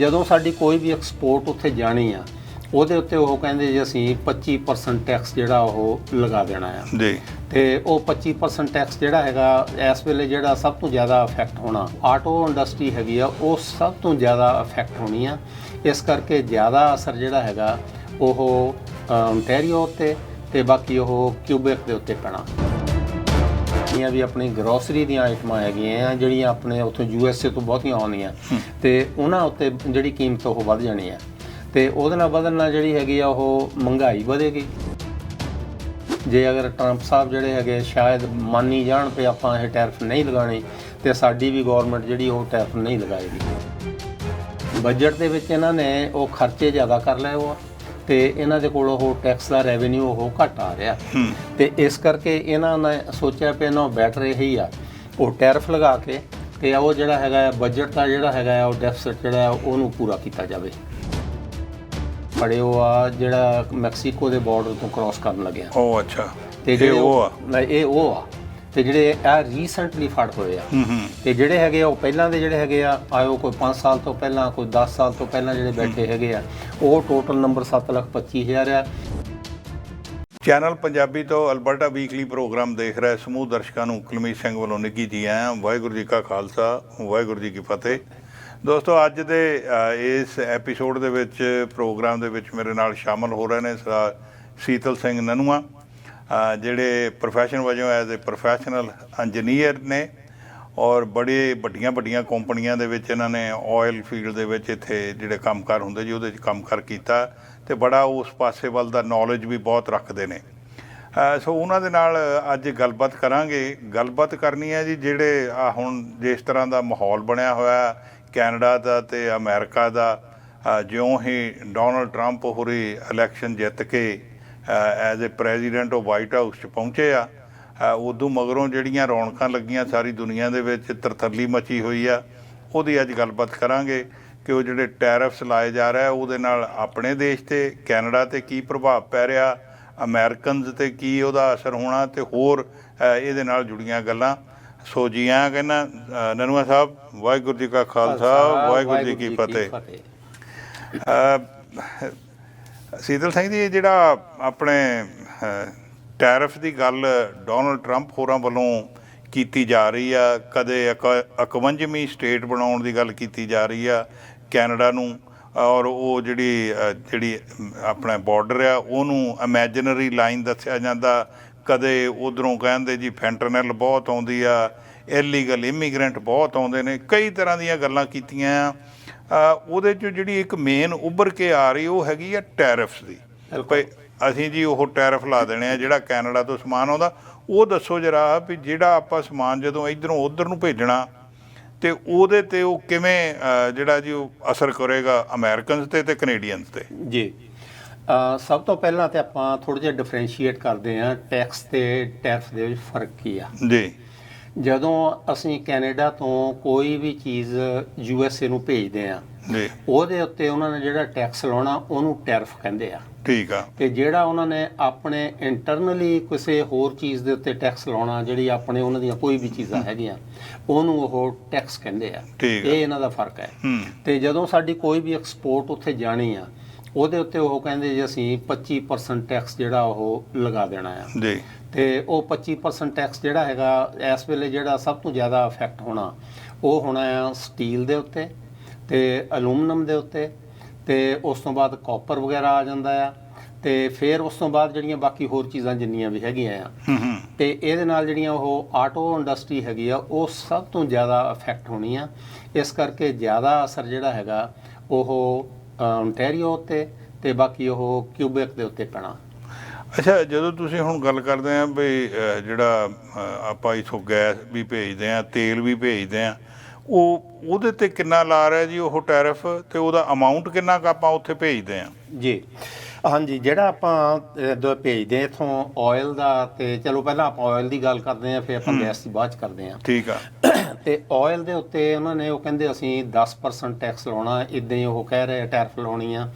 ਜਦੋਂ ਸਾਡੀ ਕੋਈ ਵੀ ਐਕਸਪੋਰਟ ਉੱਥੇ ਜਾਣੀ ਆ ਉਹਦੇ ਉੱਤੇ ਉਹ ਕਹਿੰਦੇ ਜੀ ਅਸੀਂ 25% ਟੈਕਸ ਜਿਹੜਾ ਉਹ ਲਗਾ ਦੇਣਾ ਆ। ਜੀ। ਤੇ ਉਹ 25% ਟੈਕਸ ਜਿਹੜਾ ਹੈਗਾ ਇਸ ਵੇਲੇ ਜਿਹੜਾ ਸਭ ਤੋਂ ਜ਼ਿਆਦਾ ਇਫੈਕਟ ਹੋਣਾ ਆਟੋ ਇੰਡਸਟਰੀ ਹੈਗੀ ਆ ਉਹ ਸਭ ਤੋਂ ਜ਼ਿਆਦਾ ਇਫੈਕਟ ਹੋਣੀ ਆ। ਇਸ ਕਰਕੇ ਜ਼ਿਆਦਾ ਅਸਰ ਜਿਹੜਾ ਹੈਗਾ ਉਹ ontario ਉੱਤੇ ਤੇ ਬਾਕੀ ਉਹ ਕਿਊਬੈਕ ਦੇ ਉੱਤੇ ਪੈਣਾ। ਜਿਹੜੀਆਂ ਵੀ ਆਪਣੀ ਗਰੋਸਰੀ ਦੀਆਂ ਆਈਟਮਾਂ ਹੈਗੀਆਂ ਆ, ਜਿਹੜੀਆਂ ਆਪਣੇ ਉੱਥੋਂ ਯੂ ਐੱਸ ਏ ਤੋਂ ਬਹੁਤੀਆਂ ਆਉਂਦੀਆਂ। ਤੇ ਉਹਨਾਂ ਉੱਤੇ ਜਿਹੜੀ ਕੀਮਤ ਉਹ ਵੱਧ ਜਾਣੀ ਆ। ਤੇ ਉਹਦੇ ਨਾਲ ਵਧਣ ਨਾਲ ਜਿਹੜੀ ਹੈਗੀ ਆ, ਉਹ ਮਹਿੰਗਾਈ ਵਧੇਗੀ। ਜੇ ਅਗਰ ਟਰੰਪ ਸਾਹਿਬ ਜਿਹੜੇ ਹੈਗੇ, ਸ਼ਾਇਦ ਮੰਨ ਜਾਣ ਤੇ ਆਪਾਂ ਇਹ ਟੈਰਫ ਨਹੀਂ ਲਗਾਣੀ ਤੇ ਸਾਡੀ ਵੀ ਗਵਰਨਮੈਂਟ ਜਿਹੜੀ ਉਹ ਟੈਰਫ ਨਹੀਂ ਲਗਾਏਗੀ। ਬਜਟ ਦੇ ਵਿੱਚ ਇਹਨਾਂ ਨੇ ਉਹ ਖਰਚੇ ਜ਼ਿਆਦਾ ਕਰ ਲਏ ਉਹ। ਤੇ ਇਹਨਾਂ ਦੇ ਕੋਲ ਉਹ ਟੈਕਸ ਦਾ ਰੈਵਨਿਊ ਉਹ ਘਟ ਆ ਰਿਹਾ। ਤੇ ਇਸ ਕਰਕੇ ਇਹਨਾਂ ਨੇ ਸੋਚਿਆ ਕਿ ਇਹਨਾਂ ਬੈਟਰ ਇਹੀ ਆ ਉਹ ਟੈਰਿਫ ਲਗਾ ਕੇ ਤੇ ਉਹ ਜਿਹੜਾ ਹੈਗਾ ਬਜਟ ਦਾ ਜਿਹੜਾ ਹੈਗਾ ਉਹ ਡੈਫਿਸਿਟ ਜਿਹੜਾ ਉਹਨੂੰ ਪੂਰਾ ਕੀਤਾ ਜਾਵੇ। ਫੜੇ ਉਹ ਆ ਜਿਹੜਾ ਮੈਕਸੀਕੋ ਦੇ ਬਾਰਡਰ ਤੋਂ ਕ੍ਰਾਸ ਕਰਨ ਲੱਗਿਆ। ਉਹ ਅੱਛਾ। ਤੇ ਇਹ ਜਿਹੜੇ ਉਹ ਆ। ਨਹੀਂ, ਇਹ ਉਹ ਆ। ਤੇ ਜਿਹੜੇ ਆ ਰੀਸੈਂਟਲੀ ਫੜ ਹੋਏ ਆ। ਤੇ ਜਿਹੜੇ ਹੈਗੇ ਆ ਉਹ ਪਹਿਲਾਂ ਦੇ ਜਿਹੜੇ ਹੈਗੇ ਆ ਆਇਓ ਕੋਈ 5 ਸਾਲ ਤੋਂ ਪਹਿਲਾਂ ਕੋਈ 10 ਸਾਲ ਤੋਂ ਪਹਿਲਾਂ ਜਿਹੜੇ ਬੈਠੇ ਹੈਗੇ ਆ ਉਹ ਟੋਟਲ ਨੰਬਰ 725000 ਆ। ਚੈਨਲ ਪੰਜਾਬੀ ਤੋਂ ਅਲਬਰਟਾ ਵੀਕਲੀ ਪ੍ਰੋਗਰਾਮ ਦੇਖ ਰਹੇ ਸਮੂਹ ਦਰਸ਼ਕਾਂ ਨੂੰ ਕੁਲਮੀਤ ਸਿੰਘ ਵੱਲੋਂ ਨਿੱਘੀ ਜੀ ਆਇਆਂ ਵਾਹਿਗੁਰੂ ਜੀ ਕਾ ਖਾਲਸਾ ਵਾਹਿਗੁਰੂ ਜੀ ਕੀ ਫਤਿਹ। ਦੋਸਤੋ ਅੱਜ ਦੇ ਇਸ ਐਪੀਸੋਡ ਦੇ ਵਿੱਚ ਪ੍ਰੋਗਰਾਮ ਦੇ ਵਿੱਚ ਮੇਰੇ ਨਾਲ ਸ਼ਾਮਲ ਹੋ ਰਹੇ ਨੇ ਸਰ ਸੀਤਲ ਸਿੰਘ ਨਨੂਆ। ਜਿਹੜੇ ਪ੍ਰੋਫੈਸ਼ਨ ਵਜੋਂ ਐਜ਼ ਅ ਪ੍ਰੋਫੈਸ਼ਨਲ ਇੰਜੀਨੀਅਰ ਨੇ ਔਰ ਬੜੇ ਵੱਡੀਆਂ ਵੱਡੀਆਂ ਕੰਪਨੀਆਂ ਦੇ ਵਿੱਚ ਇਹਨਾਂ ਨੇ ਆਇਲ ਫੀਲਡ ਦੇ ਵਿੱਚ ਇੱਥੇ ਜਿਹੜੇ ਕੰਮਕਾਰ ਹੁੰਦੇ ਜੀ, ਉਹਦੇ 'ਚ ਕੰਮਕਾਰ ਕੀਤਾ ਤੇ ਬੜਾ ਉਸ ਪਾਸੇ ਵੱਲ ਦਾ ਨੌਲੇਜ ਵੀ ਬਹੁਤ ਰੱਖਦੇ ਨੇ। ਸੋ ਉਹਨਾਂ ਦੇ ਨਾਲ ਅੱਜ ਗੱਲਬਾਤ ਕਰਾਂਗੇ। ਗੱਲਬਾਤ ਕਰਨੀ ਹੈ ਜੀ ਜਿਹੜੇ ਆ ਹੁਣ ਜਿਸ ਤਰ੍ਹਾਂ ਦਾ ਮਾਹੌਲ ਬਣਿਆ ਹੋਇਆ, ਕੈਨੇਡਾ ਦਾ ਤੇ ਅਮਰੀਕਾ ਦਾ ਜਿਉਂ ਹੀ ਡੋਨਲਡ ਟਰੰਪ ਹੋਰੀ ਇਲੈਕਸ਼ਨ ਜਿੱਤ ਕੇ ਐਜ਼ ਅ ਪ੍ਰੈਜ਼ੀਡੈਂਟ ਉਹ ਵਾਈਟ ਹਾਊਸ 'ਚ ਪਹੁੰਚੇ ਆ। ਉਦੋਂ ਮਗਰੋਂ ਜਿਹੜੀਆਂ ਰੌਣਕਾਂ ਲੱਗੀਆਂ ਸਾਰੀ ਦੁਨੀਆ ਦੇ ਵਿੱਚ ਤਰਥੱਲੀ ਮਚੀ ਹੋਈ ਆ। ਉਹਦੀ ਅੱਜ ਗੱਲਬਾਤ ਕਰਾਂਗੇ ਕਿ ਉਹ ਜਿਹੜੇ ਟੈਰਿਫਸ ਲਾਏ ਜਾ ਰਹੇ ਆ ਉਹਦੇ ਨਾਲ ਆਪਣੇ ਦੇਸ਼ ਤੇ ਕੈਨੇਡਾ ਤੇ ਕੀ ਪ੍ਰਭਾਵ ਪੈ ਰਿਹਾ ਅਮਰੀਕਨਸ ਤੇ ਕੀ ਉਹਦਾ ਅਸਰ ਹੋਣਾ ਤੇ ਹੋਰ ਇਹਦੇ ਨਾਲ ਜੁੜੀਆਂ ਗੱਲਾਂ। ਸੋ ਜੀ ਆਇਆਂ ਕਹਿੰਦਾ ਨਨੂਆ ਸਾਹਿਬ ਵਾਹਿਗੁਰੂ ਜੀ ਕਾ ਖਾਲਸਾ ਵਾਹਿਗੁਰੂ ਜੀ ਕੀ ਫਤਿਹ। ਸੀਤਲ ਸਿੰਘ ਜੀ ਇਹ ਜਿਹੜਾ ਆਪਣੇ ਅ, ਟੈਰਿਫ ਦੀ ਗੱਲ ਡੋਨਲਡ ਟਰੰਪ ਹੋਰਾਂ ਵੱਲੋਂ ਕੀਤੀ ਜਾ ਰਹੀ ਆ ਕਦੇ 51ਵੀਂ ਸਟੇਟ ਬਣਾਉਣ ਦੀ ਗੱਲ ਕੀਤੀ ਜਾ ਰਹੀ ਆ ਕੈਨੇਡਾ ਨੂੰ ਔਰ ਉਹ ਜਿਹੜੀ ਜਿਹੜੀ ਅਮ, ਆਪਣਾ ਬਾਰਡਰ ਆ ਉਹਨੂੰ ਇਮੇਜਿਨਰੀ ਲਾਈਨ ਦੱਸਿਆ ਜਾਂਦਾ। ਕਦੇ ਉਧਰੋਂ ਕਹਿੰਦੇ ਜੀ ਫੈਂਟਰਨਲ ਬਹੁਤ ਆਉਂਦੀ ਆ ਇਲੀਗਲ ਇਮੀਗ੍ਰੈਂਟ ਬਹੁਤ ਆਉਂਦੇ ਨੇ ਕਈ ਤਰ੍ਹਾਂ ਦੀਆਂ ਗੱਲਾਂ ਕੀਤੀਆਂ ਆ। ਉਹਦੇ ਚ ਜਿਹੜੀ ਇੱਕ ਮੇਨ ਉੱਭਰ ਕੇ ਆ ਰਹੀ ਉਹ ਹੈਗੀ ਆ ਟੈਰਿਫਸ ਦੀ। ਭਈ ਅਸੀਂ ਜੀ ਉਹ ਟੈਰਿਫ ਲਾ ਦੇਣੇ ਆ ਜਿਹੜਾ ਕੈਨੇਡਾ ਤੋਂ ਸਮਾਨ ਆਉਂਦਾ ਉਹ ਦੱਸੋ ਜਰਾ ਵੀ ਜਿਹੜਾ ਆਪਾਂ ਸਮਾਨ ਜਦੋਂ ਇਧਰੋਂ ਉਧਰ ਨੂੰ ਭੇਜਣਾ ਤੇ ਉਹਦੇ ਤੇ ਉਹ ਕਿਵੇਂ ਜਿਹੜਾ ਜੀ ਉਹ ਅਸਰ ਕਰੇਗਾ ਅਮਰੀਕਨਸ ਤੇ ਤੇ ਕੈਨੇਡੀਅਨਸ ਤੇ? ਜੀ। ਸਭ ਤੋਂ ਪਹਿਲਾਂ ਤੇ ਆਪਾਂ ਥੋੜਾ ਜਿਹਾ ਡਿਫਰੈਂਸ਼ੀਏਟ ਕਰਦੇ ਹਾਂ ਟੈਕਸ ਤੇ ਟੈਰਿਫ ਦੇ ਵਿੱਚ ਫ਼ਰਕ ਕੀ ਆ? ਜੀ। ਜਦੋਂ ਅਸੀਂ ਕੈਨੇਡਾ ਤੋਂ ਕੋਈ ਵੀ ਚੀਜ਼ ਯੂ ਐਸ ਏ ਨੂੰ ਭੇਜਦੇ ਆ ਜੀ। ਉਹਦੇ ਉੱਤੇ ਉਹਨਾਂ ਨੇ ਜਿਹੜਾ ਟੈਕਸ ਲਾਉਣਾ ਉਹਨੂੰ ਟੈਰਿਫ ਕਹਿੰਦੇ ਆ। ਠੀਕ ਆ। ਤੇ ਜਿਹੜਾ ਉਹਨਾਂ ਨੇ ਆਪਣੇ ਇੰਟਰਨਲੀ ਕਿਸੇ ਹੋਰ ਚੀਜ਼ ਦੇ ਉੱਤੇ ਟੈਕਸ ਲਾਉਣਾ ਜਿਹੜੀ ਆਪਣੇ ਉਹਨਾਂ ਦੀਆਂ ਕੋਈ ਵੀ ਚੀਜ਼ਾਂ ਹੈਗੀਆਂ ਉਹਨੂੰ ਉਹ ਟੈਕਸ ਕਹਿੰਦੇ ਆ। ਇਹ ਇਹਨਾਂ ਦਾ ਫ਼ਰਕ ਹੂੰ। ਤੇ ਜਦੋਂ ਸਾਡੀ ਕੋਈ ਵੀ ਐਕਸਪੋਰਟ ਉੱਥੇ ਜਾਣੀ ਆ ਉਹਦੇ ਉੱਤੇ ਉਹ ਕਹਿੰਦੇ ਜੀ ਅਸੀਂ 25% ਟੈਕਸ ਜਿਹੜਾ ਉਹ ਲਗਾ ਦੇਣਾ ਆ। ਜੀ। ਤੇ ਉਹ 25% ਟੈਕਸ ਜਿਹੜਾ ਹੈਗਾ ਇਸ ਵੇਲੇ ਜਿਹੜਾ ਸਭ ਤੋਂ ਜ਼ਿਆਦਾ ਇਫੈਕਟ ਹੋਣਾ ਉਹ ਹੋਣਾ ਆ ਸਟੀਲ ਦੇ ਉੱਤੇ ਤੇ ਐਲੂਮੀਨੀਅਮ ਦੇ ਉੱਤੇ ਤੇ ਉਸ ਤੋਂ ਬਾਅਦ ਕਾਪਰ ਵਗੈਰਾ ਆ ਜਾਂਦਾ ਆ ਤੇ ਫਿਰ ਉਸ ਤੋਂ ਬਾਅਦ ਜਿਹੜੀਆਂ ਬਾਕੀ ਹੋਰ ਚੀਜ਼ਾਂ ਜਿੰਨੀਆਂ ਵੀ ਹੈਗੀਆਂ ਆ ਹੂੰ ਹੂੰ। ਤੇ ਇਹਦੇ ਨਾਲ ਜਿਹੜੀਆਂ ਉਹ ਆਟੋ ਇੰਡਸਟਰੀ ਹੈਗੀ ਆ ਉਹ ਸਭ ਤੋਂ ਜ਼ਿਆਦਾ ਇਫੈਕਟ ਹੋਣੀ ਆ। ਇਸ ਕਰਕੇ ਜ਼ਿਆਦਾ ਅਸਰ ਜਿਹੜਾ ਹੈਗਾ ਉਹ ontario ਉੱਤੇ ਤੇ ਬਾਕੀ ਉਹ ਕਿਊਬੈਕ ਦੇ ਉੱਤੇ ਪੈਣਾ। ਅੱਛਾ ਜਦੋਂ ਤੁਸੀਂ ਹੁਣ ਗੱਲ ਕਰਦੇ ਆ ਵੀ ਜਿਹੜਾ ਆਪਾਂ ਇਥੋਂ ਗੈਸ ਵੀ ਭੇਜਦੇ ਆ ਤੇਲ ਵੀ ਭੇਜਦੇ ਆ ਉਹ ਉਹਦੇ ਤੇ ਕਿੰਨਾ ਲਾ ਰਿਹਾ ਜੀ ਉਹ ਟੈਰਿਫ ਤੇ ਉਹਦਾ ਅਮਾਉਂਟ ਕਿੰਨਾ ਕੁ ਆਪਾਂ ਉੱਥੇ ਭੇਜਦੇ ਆ? ਜੀ। ਹਾਂਜੀ ਜਿਹੜਾ ਆਪਾਂ ਦੋ ਭੇਜਦੇ ਇਥੋਂ ਆਇਲ ਦਾ ਤੇ ਚਲੋ ਪਹਿਲਾਂ ਆਪਾਂ ਆਇਲ ਦੀ ਗੱਲ ਕਰਦੇ ਆਂ ਫਿਰ ਆਪਾਂ ਗੈਸ ਦੀ ਬਾਅਦ ਚ ਕਰਦੇ ਆਂ। ਠੀਕ ਆ। ਤੇ ਆਇਲ ਦੇ ਉੱਤੇ ਉਹਨਾਂ ਨੇ ਉਹ ਕਹਿੰਦੇ ਅਸੀਂ 10% ਟੈਕਸ ਲਾਉਣਾ ਇਦਾਂ ਹੀ ਉਹ ਕਹਿ ਰਹੇ ਟੈਰਿਫ ਲਾਉਣੀ ਆ।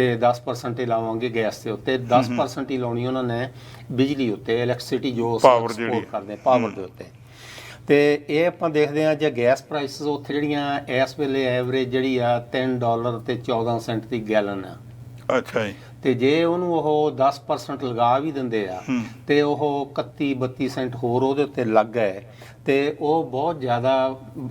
ਤੇ 10% ਹੀ ਲਾਵਾਂਗੇ ਗੈਸ ਦੇ ਉੱਤੇ। 10% ਹੀ। ਲਾਉਣੀ ਉਹਨਾਂ ਨੇ ਬਿਜਲੀ ਉੱਤੇ ਇਲੈਕਟ੍ਰਿਸਿਟੀ ਜੋ export ਕਰਦੇ ਪਾਵਰ ਦੇ ਉੱਤੇ। ਤੇ ਇਹ ਆਪਾਂ ਦੇਖਦੇ ਹਾਂ ਜੇ ਗੈਸ ਪ੍ਰਾਈਸਸ ਉੱਥੇ ਜਿਹੜੀਆਂ ਇਸ ਵੇਲੇ ਐਵਰੇਜ ਜਿਹੜੀ ਆ 3 ਡਾਲਰ ਤੇ 14 ਸੈਂਟ ਦੀ ਗੈਲਨ ਆ। ਅੱਛਾ ਜੀ। ਤੇ ਜੇ ਉਹਨੂੰ ਉਹ 10% ਲਗਾ ਵੀ ਦਿੰਦੇ ਆ ਤੇ ਉਹ 31 32 ਸੈਂਟ ਹੋਰ ਉਹਦੇ ਉੱਤੇ ਲੱਗ ਗਏ ਤੇ ਉਹ ਬਹੁਤ ਜ਼ਿਆਦਾ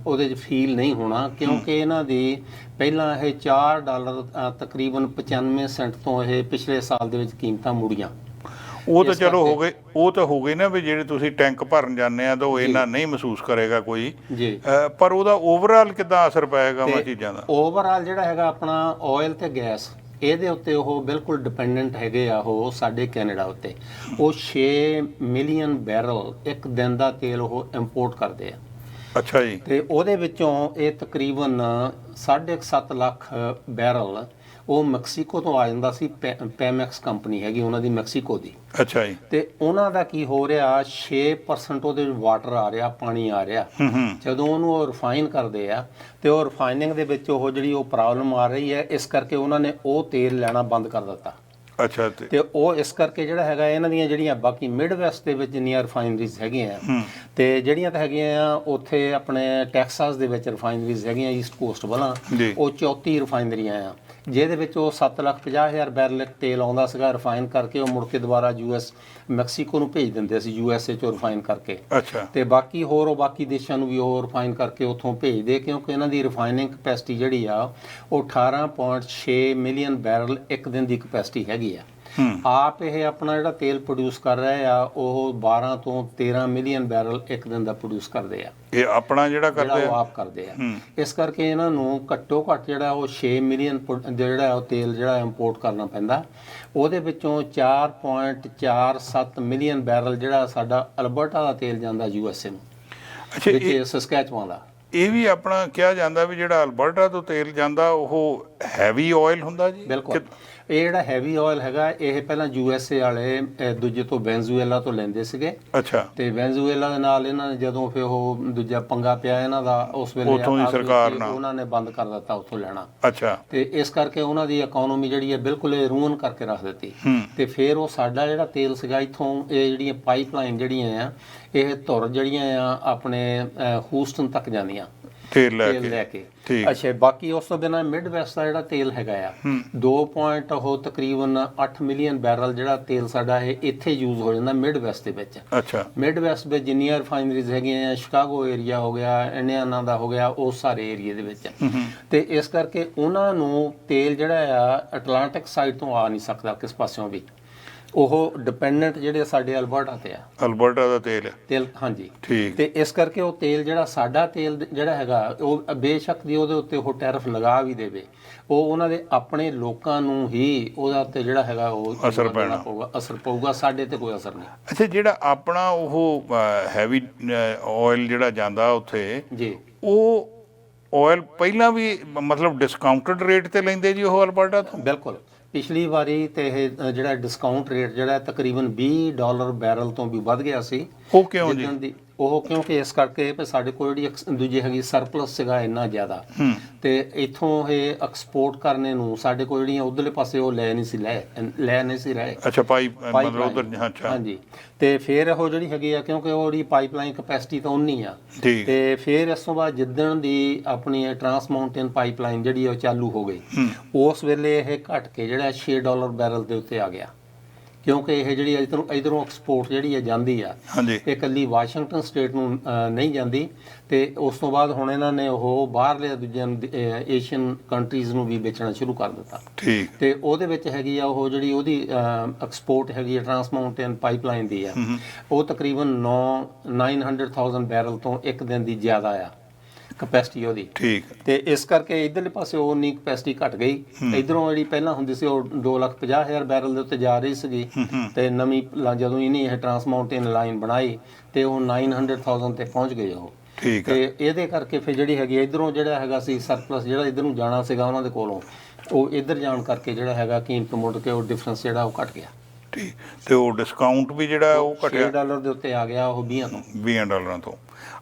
ਉਹਦੇ 'ਚ ਫੀਲ ਨਹੀਂ ਹੋਣਾ ਕਿਉਂਕਿ ਇਹਨਾਂ ਦੀ ਪਹਿਲਾਂ ਇਹ 4 ਡਾਲਰ ਤਕਰੀਬਨ 95 ਸੈਂਟ ਤੋਂ ਇਹ ਪਿਛਲੇ ਸਾਲ ਦੇ ਵਿੱਚ ਕੀਮਤਾਂ ਮੁੜੀਆਂ। ਉਹ ਤਾਂ ਚਲੋ ਹੋ ਗਏ ਉਹ ਤਾਂ ਹੋ ਗਏ ਨਾ ਵੀ ਜਿਹੜੇ ਤੁਸੀਂ ਟੈਂਕ ਭਰਨ ਜਾਂਦੇ ਆ ਤਾਂ ਉਹ ਇਹਨਾਂ ਨਹੀਂ ਮਹਿਸੂਸ ਕਰੇਗਾ ਕੋਈ। ਪਰ ਉਹਦਾ ਓਵਰਆਲ ਕਿਦਾਂ ਅਸਰ ਪਏਗਾ ਤੇ ਚੀਜ਼ਾਂ ਦਾ? ਓਵਰਆਲ ਜਿਹੜਾ ਹੈਗਾ ਆਪਣਾ ਆਇਲ ਤੇ ਗੈਸ ਇਹਦੇ ਉੱਤੇ ਉਹ ਬਿਲਕੁਲ ਡਿਪੈਂਡੈਂਟ ਹੈਗੇ ਆ ਉਹ ਸਾਡੇ ਕੈਨੇਡਾ ਉੱਤੇ। ਉਹ 6 ਮਿਲੀਅਨ ਬੈਰਲ ਇੱਕ ਦਿਨ ਦਾ ਤੇਲ ਉਹ ਇੰਪੋਰਟ ਕਰਦੇ ਆ। ਅੱਛਾ ਜੀ। ਤੇ ਉਹਦੇ ਵਿੱਚੋਂ ਇਹ ਤਕਰੀਬਨ 7.5 ਲੱਖ ਬੈਰਲ ਉਹ ਮੈਕਸੀਕੋ ਤੋਂ ਆ ਜਾਂਦਾ ਸੀ ਪੈਮੈਕਸ ਕੰਪਨੀ ਹੈਗੀ ਉਹਨਾਂ ਦੀ ਮੈਕਸੀਕੋ ਦੀ। ਅੱਛਾ ਜੀ। ਤੇ ਉਹਨਾਂ ਦਾ ਕੀ ਹੋ ਰਿਹਾ 6% ਉਹਦੇ ਵਿੱਚ ਵਾਟਰ ਆ ਰਿਹਾ ਪਾਣੀ ਆ ਰਿਹਾ। ਜਦੋਂ ਉਹਨੂੰ ਉਹ ਰਿਫਾਈਨ ਕਰਦੇ ਆ ਤੇ ਉਹ ਰਿਫਾਈਨਿੰਗ ਦੇ ਵਿੱਚ ਉਹ ਜਿਹੜੀ ਉਹ ਪ੍ਰੋਬਲਮ ਆ ਰਹੀ ਹੈ ਇਸ ਕਰਕੇ ਉਹਨਾਂ ਨੇ ਉਹ ਤੇਲ ਲੈਣਾ ਬੰਦ ਕਰ ਦਿੱਤਾ। ਅੱਛਾ ਤੇ ਤੇ ਉਹ ਇਸ ਕਰਕੇ ਜਿਹੜਾ ਹੈਗਾ ਇਹਨਾਂ ਦੀਆਂ ਜਿਹੜੀਆਂ ਬਾਕੀ ਮਿਡ ਵੈਸਟ ਦੇ ਵਿੱਚ ਜਿੰਨੀਆਂ ਰਿਫਾਈਨਰੀਜ਼ ਹੈਗੀਆਂ ਤੇ ਜਿਹੜੀਆਂ ਤਾਂ ਹੈਗੀਆਂ ਆ ਉੱਥੇ ਆਪਣੇ ਟੈਕਸਾਸ ਦੇ ਵਿੱਚ ਰਿਫਾਈਨਰੀਜ਼ ਹੈਗੀਆਂ ਈਸਟ ਕੋਸਟ ਵਾਲਾ ਉਹ 34 ਰਿਫਾਈਨਰੀਆਂ ਆ। ਜਿਹਦੇ ਵਿੱਚ ਉਹ 7 ਲੱਖ 50 ਹਜ਼ਾਰ ਬੈਰਲ ਤੇਲ ਆਉਂਦਾ ਸੀਗਾ ਰਿਫਾਈਨ ਕਰਕੇ ਉਹ ਮੁੜ ਕੇ ਦੁਬਾਰਾ ਯੂਐਸ ਮੈਕਸੀਕੋ ਨੂੰ ਭੇਜ ਦਿੰਦੇ ਸੀ ਯੂਐਸਏ ਚੋਂ ਰਿਫਾਈਨ ਕਰਕੇ। ਅੱਛਾ। ਤੇ ਬਾਕੀ ਹੋਰ ਉਹ ਬਾਕੀ ਦੇਸ਼ਾਂ ਨੂੰ ਵੀ ਉਹ ਰਿਫਾਈਨ ਕਰਕੇ ਉੱਥੋਂ ਭੇਜਦੇ ਕਿਉਂਕਿ ਇਹਨਾਂ ਦੀ ਰਿਫਾਈਨਿੰਗ ਕਪੈਸਿਟੀ ਜਿਹੜੀ ਆ ਉਹ 18.6 ਮਿਲੀਅਨ ਬੈਰਲ ਇੱਕ ਦਿਨ ਦੀ ਕਪੈਸਿਟੀ ਹੈਗੀ ਆ। ਆਪ ਇਹ ਆਪਣਾ ਜਿਹੜਾ ਤੇਲ ਪ੍ਰੋਡਿਊਸ ਕਰ ਰਹੇ ਆ ਉਹ 12 ਤੋਂ 13 ਮਿਲੀਅਨ ਬੈਰਲ ਇੱਕ ਦਿਨ ਦਾ ਪ੍ਰੋਡਿਊਸ ਕਰਦੇ ਆ। ਇਹ ਆਪਣਾ ਜਿਹੜਾ ਜਿਹੜਾ ਕਰਦੇ ਉਹ ਆ ਆਪ ਕਰਦੇ ਆ। ਇਸ ਕਰਕੇ ਇਹਨਾਂ ਨੂੰ ਘੱਟੋ ਘੱਟ ਜਿਹੜਾ ਉਹ 6 ਮਿਲੀਅਨ ਜਿਹੜਾ ਉਹ ਤੇਲ ਜਿਹੜਾ ਇੰਪੋਰਟ ਕਰਨਾ ਪੈਂਦਾ। ਉਹਦੇ ਵਿੱਚੋਂ 4.47 ਮਿਲੀਅਨ ਬੈਰਲ ਜਿਹੜਾ ਸਾਡਾ ਅਲਬਰਟਾ ਦਾ ਤੇਲ ਜਾਂਦਾ ਯੂਐਸਏ ਨੂੰ। ਅੱਛਾ ਇਹ ਸਸਕੈਚਵਾਨ ਦਾ। ਇਹ ਵੀ ਆਪਣਾ ਕਿਹਾ ਜਾਂਦਾ ਵੀ ਜਿਹੜਾ ਅਲਬਰਟਾ ਤੋਂ ਤੇਲ ਜਾਂਦਾ ਉਹ ਹੈਵੀ ਆਇਲ ਹੁੰਦਾ ਜੀ? ਬਿਲਕੁਲ। ਇਹ ਜਿਹੜਾ ਹੈਵੀ ਆਇਲ ਹੈਗਾ ਇਹ ਪਹਿਲਾਂ ਯੂਐਸਏ ਵਾਲੇ ਅਹ, ਦੂਜੇ ਤੋਂ ਵੈਨਜ਼ੂਏਲਾ ਤੋਂ ਲੈਂਦੇ ਸੀਗੇ। ਅੱਛਾ। ਤੇ ਵੈਨਜ਼ੂਏਲਾ ਦੇ ਨਾਲ ਇਹਨਾਂ ਨੇ ਜਦੋਂ ਫਿਰ ਉਹ ਦੂਜਾ ਪੰਗਾ ਪਿਆ ਇਹਨਾਂ ਦਾ ਉਸ ਵੇਲੇ ਉੱਥੋਂ ਦੀ ਆਪ ਸਰਕਾਰ ਨਾਲ। ਉਹਨਾਂ ਨੇ ਬੰਦ ਕਰ ਦਿੱਤਾ ਉੱਥੋਂ ਲੈਣਾ। ਅੱਛਾ। ਤੇ ਇਸ ਕਰਕੇ ਉਹਨਾਂ ਦੀ ਇਕਨੋਮੀ ਜਿਹੜੀ ਹੈ ਬਿਲਕੁਲ ਇਹ ਰੂਨ ਕਰਕੇ ਰੱਖ ਦਿੱਤੀ। ਹੂੰ। ਤੇ ਫਿਰ ਉਹ ਸਾਡਾ ਜਿਹੜਾ ਤੇਲ ਸੀਗਾ ਇਥੋਂ ਇਹ ਜਿਹੜੀਆਂ ਪਾਈਪਲਾਈਨ ਜਿਹੜੀਆਂ ਆ ਇਹ ਧੁਰ ਜਿਹੜੀਆਂ ਆ ਆਪਣੇ ਅਹ, ਹੂਸਟਨ ਤੱਕ ਜਾਂਦੀਆਂ। ਤੇਲ ਲੈ ਤੇਲ ਕੇ। ਲੈ ਕੇ। ਠੀਕ। ਅੱਛਾ ਬਾਕੀ ਉਸ ਤੋਂ ਬਿਨਾਂ ਮਿਡ ਵੈਸਟ ਦਾ ਜਿਹੜਾ ਤੇਲ ਹੈਗਾ ਆ ਹੂੰ। 2 ਪੁਆਇੰਟ ਉਹ ਤਕਰੀਬਨ 8 ਮਿਲੀਅਨ ਬੈਰਲ ਜਿਹੜਾ ਤੇਲ ਸਾਡਾ ਇਹ ਇੱਥੇ ਯੂਜ਼ ਹੋ ਜਾਂਦਾ ਮਿਡ ਵੈਸਟ ਦੇ ਵਿੱਚ। ਅੱਛਾ। ਮਿਡ ਵੈਸਟ ਵਿੱਚ ਜਿੰਨੀਆਂ ਰਿਫਾਈਨਰੀਜ਼ ਹੈਗੀਆਂ ਆ ਸ਼ਿਕਾਗੋ ਏਰੀਆ ਹੋ ਗਿਆ ਇੰਡੀਆਨਾ ਦਾ ਹੋ ਗਿਆ ਉਹ ਸਾਰੇ ਏਰੀਆ ਦੇ ਵਿੱਚ। ਤੇ ਇਸ ਕਰਕੇ ਉਹਨਾਂ ਨੂੰ ਤੇਲ ਜਿਹੜਾ ਆ ਅਟਲਾਂਟਿਕ ਸਾਈਡ ਤੋਂ ਆ ਨਹੀਂ ਸਕਦਾ ਕਿਸ ਪਾਸਿਓਂ ਵੀ। ਉਹ ਡਿਪੈਂਡੈਂਟ ਜਿਹੜੇ ਸਾਡੇ ਅਲਬਰਟਾ ਤੇ ਆ। ਅਲਬਰਟਾ ਦਾ ਤੇਲ ਹੈ। ਤੇਲ ਹਾਂਜੀ। ਠੀਕ। ਤੇ ਇਸ ਕਰਕੇ ਉਹ ਤੇਲ ਜਿਹੜਾ ਸਾਡਾ ਤੇਲ ਜਿਹੜਾ ਹੈਗਾ ਉਹ ਬੇਸ਼ੱਕ ਦੀ ਉਹਦੇ ਉੱਤੇ ਉਹ ਟੈਰਿਫ ਲਗਾ ਵੀ ਦੇਵੇ। ਉਹ ਉਹਨਾਂ ਦੇ ਆਪਣੇ ਲੋਕਾਂ ਨੂੰ ਹੀ ਉਹਦਾ ਉੱਤੇ ਜਿਹੜਾ ਹੈਗਾ ਉਹ ਅਸਰ ਪੈਣਾ। ਪਊਗਾ ਅਸਰ ਪਊਗਾ ਸਾਡੇ ਤੇ ਕੋਈ ਅਸਰ ਨਹੀਂ। ਅੱਛਾ ਜਿਹੜਾ ਆਪਣਾ ਉਹ ਹੈਵੀ ਆਇਲ ਜਿਹੜਾ ਜਾਂਦਾ ਉੱਥੇ ਜੀ। ਉਹ ਆਇਲ ਪਹਿਲਾਂ ਵੀ ਮਤਲਬ ਡਿਸਕਾਊਂਟਡ ਰੇਟ ਤੇ ਲੈਂਦੇ ਜੀ ਉਹ ਅਲਬਰਟਾ ਤੋਂ? ਬਿਲਕੁਲ। ਪਿਛਲੀ ਵਾਰੀ ਤੇ ਇਹ ਜਿਹੜਾ ਡਿਸਕਾਊਂਟ ਰੇਟ ਜਿਹੜਾ ਤਕਰੀਬਨ 20 ਡਾਲਰ ਬੈਰਲ ਤੋਂ ਵੀ ਵੱਧ ਗਿਆ ਸੀ। ਉਹ ਕਿਉਂ ਜੀ? ਜਿੱਦਣ ਦੀ ਉਹ ਕਿਉਂਕਿ ਇਸ ਕਰਕੇ ਵੀ ਸਾਡੇ ਕੋਲ ਜਿਹੜੀ ਐਕਸ- ਦੂਜੀ ਹੈਗੀ ਸਰਪਲਸ ਸੀਗਾ ਇੰਨਾ ਜ਼ਿਆਦਾ। ਹੂੰ। ਤੇ ਇਥੋਂ ਇਹ ਐਕਸਪੋਰਟ ਕਰਨੇ ਨੂੰ ਸਾਡੇ ਕੋਲ ਜਿਹੜੀਆਂ ਉਧਰਲੇ ਪਾਸੇ ਉਹ ਲੈ ਨਹੀਂ ਸੀ ਲੈ ਲੈ ਨਹੀਂ ਸੀ ਰਹੇ। ਅੱਛਾ ਪਾਈ ਮਤਲਬ। ਉਧਰ ਅੱਛਾ। ਹਾਂਜੀ। ਤੇ ਫਿਰ ਉਹ ਜਿਹੜੀ ਹੈਗੀ ਆ ਕਿਉਂਕਿ ਉਹ ਜਿਹੜੀ ਪਾਈਪਲਾਈਨ ਕਪੈਸਿਟੀ ਤਾਂ ਉਨੀ ਆ। ਠੀਕ ਤੇ ਫਿਰ ਇਸ ਤੋਂ ਬਾਅਦ ਜਿੱਦਣ ਦੀ ਆਪਣੀ ਟਰਾਂਸ ਮਾਊਂਟੇਨ ਪਾਈਪਲਾਈਨ ਜਿਹੜੀ ਆ ਉਹ ਚਾਲੂ ਹੋ ਗਈ ਹੂੰ। ਉਸ ਵੇਲੇ ਇਹ ਘਟ ਕੇ ਜਿਹੜਾ 6 ਡਾਲਰ ਬੈਰਲ ਦੇ ਉੱਤੇ ਆ ਗਿਆ। ਕਿਉਂਕਿ ਇਹ ਜਿਹੜੀ ਇਧਰੋਂ ਇਧਰੋਂ ਐਕਸਪੋਰਟ ਜਿਹੜੀ ਹੈ ਜਾਂਦੀ ਆ ਇਹ ਇਕੱਲੀ ਵਾਸ਼ਿੰਗਟਨ ਸਟੇਟ ਨੂੰ ਨਹੀਂ ਜਾਂਦੀ ਤੇ ਉਸ ਤੋਂ ਬਾਅਦ ਹੁਣ ਇਹਨਾਂ ਨੇ ਉਹ ਬਾਹਰਲੇ ਦੂਜਿਆਂ ਏਸ਼ੀਅਨ ਕੰਟਰੀਜ਼ ਨੂੰ ਵੀ ਵੇਚਣਾ ਸ਼ੁਰੂ ਕਰ ਦਿੱਤਾ। ਠੀਕ। ਤੇ ਉਹਦੇ ਵਿੱਚ ਹੈਗੀ ਆ ਉਹ ਜਿਹੜੀ ਉਹਦੀ ਐਕਸਪੋਰਟ ਹੈਗੀ ਆ ਟਰਾਂਸ ਮਾਊਂਟੇਨ ਪਾਈਪਲਾਈਨ ਦੀ ਆ ਉਹ ਤਕਰੀਬਨ 9 900000 ਬੈਰਲ ਤੋਂ ਇੱਕ ਦਿਨ ਦੀ ਜ਼ਿਆਦਾ ਆ। ਕਪੈਸਿਟੀ ਉਹਦੀ। ਠੀਕ। ਤੇ ਇਸ ਕਰਕੇ ਇਧਰਲੇ ਪਾਸੇ ਉਹ ਉਨੀ ਕਪੈਸਿਟੀ ਘਟ ਗਈ। ਇਧਰੋਂ ਜਿਹੜੀ ਪਹਿਲਾਂ ਹੁੰਦੀ ਸੀ ਉਹ 250000 ਬੈਰਲ ਦੇ ਉੱਤੇ ਜਾ ਰਹੀ ਸੀਗੀ। ਤੇ ਨਵੀਂ ਜਦੋਂ ਇਹਨੇ ਇਹ ਟਰਾਂਸ ਮਾਊਂਟੇਨ ਲਾਈਨ ਬਣਾਈ ਤੇ ਉਹ 900000 ਤੇ ਪਹੁੰਚ ਗਏ ਉਹ। ਠੀਕ ਹੈ ਤੇ ਇਹਦੇ ਕਰਕੇ ਫਿਰ ਜਿਹੜੀ ਹੈਗੀ ਇਧਰੋਂ ਜਿਹੜਾ ਹੈਗਾ ਸੀ ਸਰਪਲਸ ਜਿਹੜਾ ਇਧਰ ਨੂੰ ਜਾਣਾ ਸੀਗਾ ਉਹਨਾਂ ਦੇ ਕੋਲੋਂ ਉਹ ਇਧਰ ਜਾਣ ਕਰਕੇ ਜਿਹੜਾ ਹੈਗਾ ਕੀਮਤ ਮੁੜ ਕੇ ਉਹ ਡਿਫਰੈਂਸ ਜਿਹੜਾ ਉਹ ਘਟ ਗਿਆ। ਠੀਕ। ਤੇ ਉਹ ਡਿਸਕਾਊਂਟ ਵੀ ਜਿਹੜਾ ਉਹ 6 ਘਟਿਆ। ਡਾਲਰ ਦੇ ਉੱਤੇ ਆ ਗਿਆ ਉਹ 20 ਤੋਂ। 20 ਡਾਲਰਾਂ ਤੋਂ।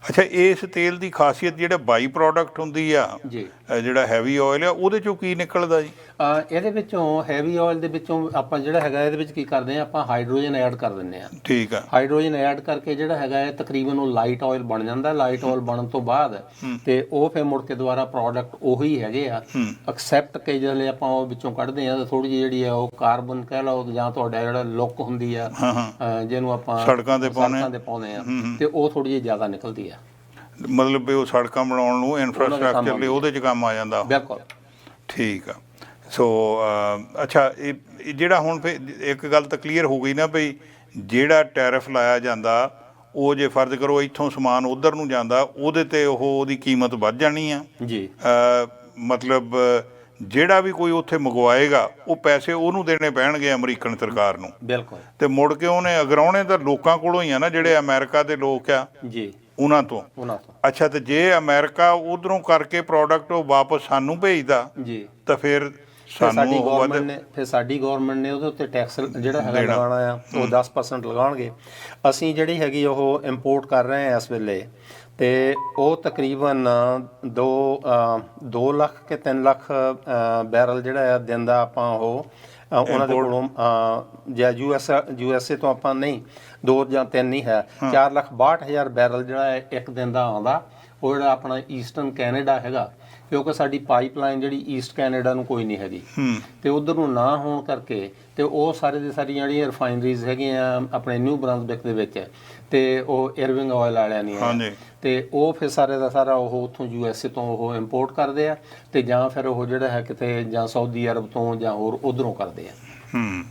ਅੱਛਾ ਇਸ ਤੇਲ ਦੀ ਖਾਸੀਅਤ ਜਿਹੜਾ ਬਾਈ ਪ੍ਰੋਡਕਟ ਹੁੰਦੀ ਆ ਜੀ। ਜਿਹੜਾ ਹੈਵੀ ਆਇਲ ਆ ਉਹਦੇ ਚੋਂ ਕੀ ਨਿਕਲਦਾ ਜੀ? ਇਹਦੇ ਵਿੱਚੋਂ ਹੈਵੀ ਆਇਲ ਦੇ ਵਿੱਚੋਂ ਆਪਾਂ ਜਿਹੜਾ ਹੈਗਾ ਇਹਦੇ ਵਿੱਚ ਕੀ ਕਰਦੇ ਆ ਆਪਾਂ ਹਾਈਡਰੋਜਨ ਐਡ ਕਰ ਦਿੰਦੇ ਆ ਠੀਕ ਆ। ਹਾਈਡਰੋਜਨ ਐਡ ਕਰਕੇ ਜਿਹੜਾ ਹੈਗਾ ਹੈ ਤਕਰੀਬਨ ਉਹ ਲਾਈਟ ਆਇਲ ਬਣ ਜਾਂਦਾ। ਲਾਈਟ ਆਇਲ ਬਣਨ ਤੋਂ ਬਾਅਦ ਤੇ ਉਹ ਫਿਰ ਮੁੜ ਕੇ ਦੁਬਾਰਾ ਪ੍ਰੋਡਕਟ ਉਹੀ ਹੈਗੇ ਆ। ਐਕਸੈਪਟ ਕਿ ਜਦੋਂ ਆਪਾਂ ਉਹ ਵਿੱਚੋਂ ਕੱਢਦੇ ਆ ਤਾਂ ਥੋੜੀ ਜਿਹੀ ਜਿਹੜੀ ਆ ਉਹ ਕਾਰਬਨ ਕਹਿ ਲਓ ਜਾਂ ਤੁਹਾਡਾ ਜਿਹੜਾ ਲੁੱਕ ਹੁੰਦੀ ਆ ਜਿਹਨੂੰ ਆਪਾਂ ਸੜਕਾਂ ਤੇ ਪਾਉਂਦੇ ਸੜਕਾਂ ਤੇ ਪਾਉਂਦੇ ਆ ਤੇ ਉਹ ਥੋੜੀ ਜਿਹੀ ਜ਼ਿਆਦਾ ਨਿਕਲਦੀ ਆ। ਮਤਲਬ ਉਹ ਸੜਕਾਂ ਬਣਾਉਣ ਨੂੰ ਇਨਫਰਾਸਟ੍ਰਕਚਰ ਲਈ ਉਹਦੇ 'ਚ ਕੰਮ ਆ ਜਾਂਦਾ ਬਿਲਕੁਲ। ਠੀਕ ਆ। ਸੋ ਅੱਛਾ ਇਹ ਜਿਹੜਾ ਹੁਣ ਇੱਕ ਗੱਲ ਤਾਂ ਕਲੀਅਰ ਹੋ ਗਈ ਨਾ ਭਈ ਜਿਹੜਾ ਟੈਰਿਫ ਲਾਇਆ ਜਾਂਦਾ ਉਹ ਜੇ ਫਰਜ਼ ਕਰੋ ਇੱਥੋਂ ਸਮਾਨ ਉਧਰ ਨੂੰ ਜਾਂਦਾ ਉਹਦੇ ਤੇ ਉਹ ਉਹਦੀ ਕੀਮਤ ਵੱਧ ਜਾਣੀ ਆ। ਜੀ। ਮਤਲਬ ਜਿਹੜਾ ਵੀ ਕੋਈ ਉੱਥੇ ਮੰਗਵਾਏਗਾ ਉਹ ਪੈਸੇ ਉਹਨੂੰ ਦੇਣੇ ਪੈਣਗੇ ਅਮਰੀਕਨ ਸਰਕਾਰ ਨੂੰ। ਬਿਲਕੁਲ। ਤੇ ਮੁੜ ਕੇ ਉਹਨੇ ਅਗਰਾਉਣੇ ਤਾਂ ਲੋਕਾਂ ਕੋਲੋਂ ਹੀ ਆ ਨਾ ਜਿਹੜੇ ਅਮਰੀਕਾ ਦੇ ਲੋਕ ਆ। ਜੀ। ਉਹਨਾਂ ਤੋਂ। ਉਹਨਾਂ ਤੋਂ। ਅੱਛਾ ਤੇ ਜੇ ਅਮਰੀਕਾ ਉਧਰੋਂ ਕਰਕੇ ਪ੍ਰੋਡਕਟ ਉਹ ਵਾਪਸ ਸਾਨੂੰ ਭੇਜਦਾ ਜੀ। ਤਾਂ ਫਿਰ ਫਿਰ ਸਾਡੀ ਸਾਨੂੰ ਵੱਧ ਗਵਰਨਮੈਂਟ ਨੇ ਫਿਰ ਸਾਡੀ ਗਵਰਨਮੈਂਟ ਨੇ ਉਹਦੇ ਉੱਤੇ ਟੈਕਸ ਜਿਹੜਾ ਹੈਗਾ ਲਗਾਉਣਾ ਆ ਉਹ 10% ਲਗਾਉਣਗੇ। ਅਸੀਂ ਜਿਹੜੀ ਹੈਗੀ ਉਹ ਇੰਪੋਰਟ ਕਰ ਰਹੇ ਹਾਂ ਇਸ ਵੇਲੇ। ਤੇ ਉਹ ਤਕਰੀਬਨ 2 2 ਲੱਖ ਕੇ 3 ਲੱਖ ਅ, ਬੈਰਲ ਜਿਹੜਾ ਆ ਦਿਨ ਦਾ ਆਪਾਂ ਉਹ ਅ, ਉਹਨਾਂ ਦੇ ਕੋਲੋਂ ਅ, ਜਾਂ ਯੂਐਸ ਯੂਐਸਏ ਤੋਂ ਆਪਾਂ ਨਹੀਂ ਦੋ ਜਾਂ ਤਿੰਨ ਨਹੀਂ ਹੈ। 4 ਲੱਖ 62000 ਬੈਰਲ ਜਿਹੜਾ ਹੈ ਇੱਕ ਦਿਨ ਦਾ ਆਉਂਦਾ। ਉਹ ਜਿਹੜਾ ਆਪਣਾ ਈਸਟਰਨ ਕੈਨੇਡਾ ਹੈਗਾ ਕਿਉਂਕਿ ਸਾਡੀ ਪਾਈਪਲਾਈਨ ਜਿਹੜੀ ਈਸਟ ਕੈਨੇਡਾ ਨੂੰ ਕੋਈ ਨਹੀਂ ਹੈਗੀ। ਤੇ ਉਧਰ ਨੂੰ ਨਾ ਹੋਣ ਕਰਕੇ ਤੇ ਉਹ ਸਾਰੇ ਦੇ ਸਾਰੀਆਂ ਜਿਹੜੀਆਂ ਰਿਫਾਈਨਰੀਜ਼ ਹੈਗੀਆਂ ਆਪਣੇ ਨਿਊ ਬ੍ਰਾਂਸਬਿਕ ਦੇ ਵਿੱਚ ਤੇ ਉਹ ਇਰਵਿੰਗ ਆਇਲ ਵਾਲਿਆਂ ਨਹੀਂ ਹਾਂਜੀ। ਤੇ ਉਹ ਫਿਰ ਸਾਰੇ ਦਾ ਸਾਰਾ ਉਹ ਉੱਥੋਂ ਯੂਐਸਏ ਤੋਂ ਉਹ ਇੰਪੋਰਟ ਕਰਦੇ ਆ ਤੇ ਜਾਂ ਫਿਰ ਉਹ ਜਿਹੜਾ ਹੈ ਕਿਤੇ ਜਾਂ ਸਾਊਦੀ ਅਰਬ ਤੋਂ ਜਾਂ ਹੋਰ ਉਧਰੋਂ ਕਰਦੇ ਆ। ਹੂੰ।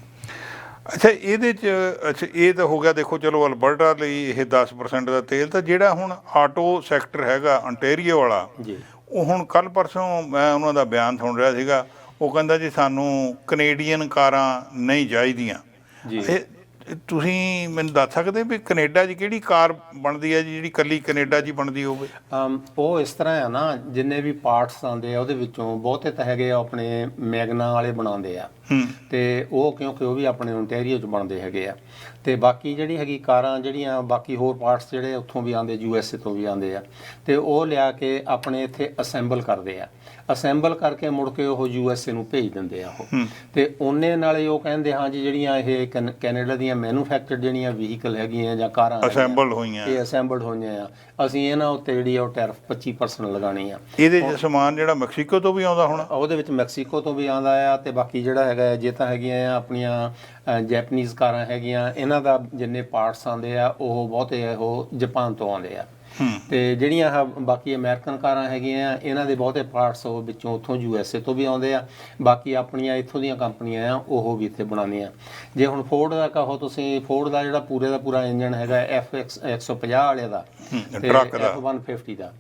ਅੱਛਾ ਇਹਦੇ ਚ ਅੱਛਾ ਇਹ ਤਾਂ ਹੋ ਗਿਆ ਦੇਖੋ ਚਲੋ ਅਲਬਰਟਾ ਲਈ ਇਹ 10% ਦਾ ਤੇਲ ਤਾਂ ਜਿਹੜਾ ਹੁਣ ਆਟੋ ਸੈਕਟਰ ਹੈਗਾ ontario ਵਾਲਾ ਜੀ। ਉਹ ਹੁਣ ਕੱਲ ਪਰਸੋਂ ਮੈਂ ਉਹਨਾਂ ਦਾ ਬਿਆਨ ਸੁਣ ਰਿਹਾ ਸੀਗਾ ਉਹ ਕਹਿੰਦਾ ਜੀ ਸਾਨੂੰ ਕੈਨੇਡੀਅਨ ਕਾਰਾਂ ਨਹੀਂ ਚਾਹੀਦੀਆਂ। ਜੀ। ਤੁਸੀਂ ਮੈਨੂੰ ਦੱਸ ਸਕਦੇ ਵੀ ਕੈਨੇਡਾ 'ਚ ਕਿਹੜੀ ਕਾਰ ਬਣਦੀ ਹੈ ਜਿਹੜੀ ਕੱਲੀ ਕੈਨੇਡਾ 'ਚ ਹੀ ਬਣਦੀ ਹੋਵੇ? ਉਹ ਇਸ ਤਰ੍ਹਾਂ ਆ ਨਾ ਜਿੰਨੇ ਵੀ ਪਾਰਟਸ ਆਉਂਦੇ ਆ ਉਹਦੇ ਵਿੱਚੋਂ ਬਹੁਤੇ ਤਾਂ ਹੈਗੇ ਆ ਆਪਣੇ ਮੈਗਨਾ ਵਾਲੇ ਬਣਾਉਂਦੇ ਆ। ਤੇ ਉਹ ਕਿਉਂਕਿ ਉਹ ਵੀ ਆਪਣੇ ਓਨਟਾਰੀਓ ਚ ਬਣਦੇ ਹੈਗੇ ਆ। ਤੇ ਬਾਕੀ ਜਿਹੜੀ ਹੈਗੀ ਕਾਰਾਂ ਜਿਹੜੀਆਂ ਬਾਕੀ ਹੋਰ ਪਾਰਟਸ ਜਿਹੜੇ ਉੱਥੋਂ ਵੀ ਆਉਂਦੇ ਯੂਐਸਏ ਤੋਂ ਵੀ ਆਉਂਦੇ ਆ ਤੇ ਉਹ ਲਿਆ ਕੇ ਆਪਣੇ ਇੱਥੇ ਅਸੈਂਬਲ ਕਰਦੇ ਆ। ਅਸੈਂਬਲ ਕਰਕੇ ਮੁੜ ਕੇ ਉਹ ਯੂਐਸਏ ਨੂੰ ਭੇਜ ਦਿੰਦੇ ਆ ਉਹ। ਤੇ ਉਹਨੇ ਨਾਲੇ ਉਹ ਕਹਿੰਦੇ ਹਾਂ ਜੀ ਜਿਹੜੀਆਂ ਇਹ ਕੈਨ- ਕੈਨੇਡਾ ਦੀਆਂ ਮੈਨੂਫੈਕਚਰਡ ਜਿਹੜੀਆਂ ਵਹੀਕਲ ਹੈਗੀਆਂ ਜਾਂ ਕਾਰਾਂ ਅਸੈਂਬਲ ਹੋਈਆਂ। ਇਹ ਅਸੈਂਬਲਡ ਹੋਈਆਂ ਆ। ਅਸੀਂ ਇਹਨਾਂ ਉੱਤੇ ਜਿਹੜੀ ਉਹ ਟੈਰਿਫ 25% ਲਗਾਣੀ ਆ। ਇਹਦੇ 'ਚ ਸਮਾਨ ਜਿਹੜਾ ਮੈਕਸੀਕੋ ਤੋਂ ਵੀ ਆਉਂਦਾ ਹੋਣਾ? ਉਹਦੇ ਵਿੱਚ ਮੈਕਸੀਕੋ ਤੋਂ ਵੀ ਆਉਂਦਾ ਆ ਤੇ ਬਾਕੀ ਜਿਹੜਾ ਹੈਗਾ ਜੇ ਤਾਂ ਹੈਗੀਆਂ ਆ ਆਪਣੀਆਂ ਜੈਪਨੀਜ਼ ਕਾਰਾਂ ਹੈਗੀਆਂ ਇਹਨਾਂ ਦਾ ਜਿੰਨੇ ਪਾਰਟਸ ਆਉਂਦੇ ਆ ਉਹ ਬਹੁਤੇ ਉਹ ਜਾਪਾਨ ਤੋਂ ਆਉਂਦੇ ਆ। ਤੇ ਜਿਹੜੀਆਂ ਆਹ ਬਾਕੀ ਅਮਰੀਕਨ ਕਾਰਾਂ ਹੈਗੀਆਂ ਆ, ਇਹਨਾਂ ਦੇ ਬਹੁਤੇ ਪਾਰਟਸ ਉਹ ਵਿੱਚੋਂ ਉੱਥੋਂ ਯੂਐਸਏ ਤੋਂ ਵੀ ਆਉਂਦੇ ਆ ਬਾਕੀ ਆਪਣੀਆਂ ਇੱਥੋਂ ਦੀਆਂ ਕੰਪਨੀਆਂ ਆ ਉਹ ਵੀ ਇੱਥੇ ਬਣਾਉਂਦੀਆਂ ਜੇ ਹੁਣ ਫੋਰਡ ਦਾ ਕਹੋ ਤੁਸੀਂ ਫੋਰਡ ਦਾ ਜਿਹੜਾ ਪੂਰੇ ਦਾ ਪੂਰਾ ਇੰਜਨ ਹੈਗਾ FX 150 ਵਾਲੇ ਦਾ ਤੇ ਟਰੱਕ ਦਾ। F150 ਦਾ।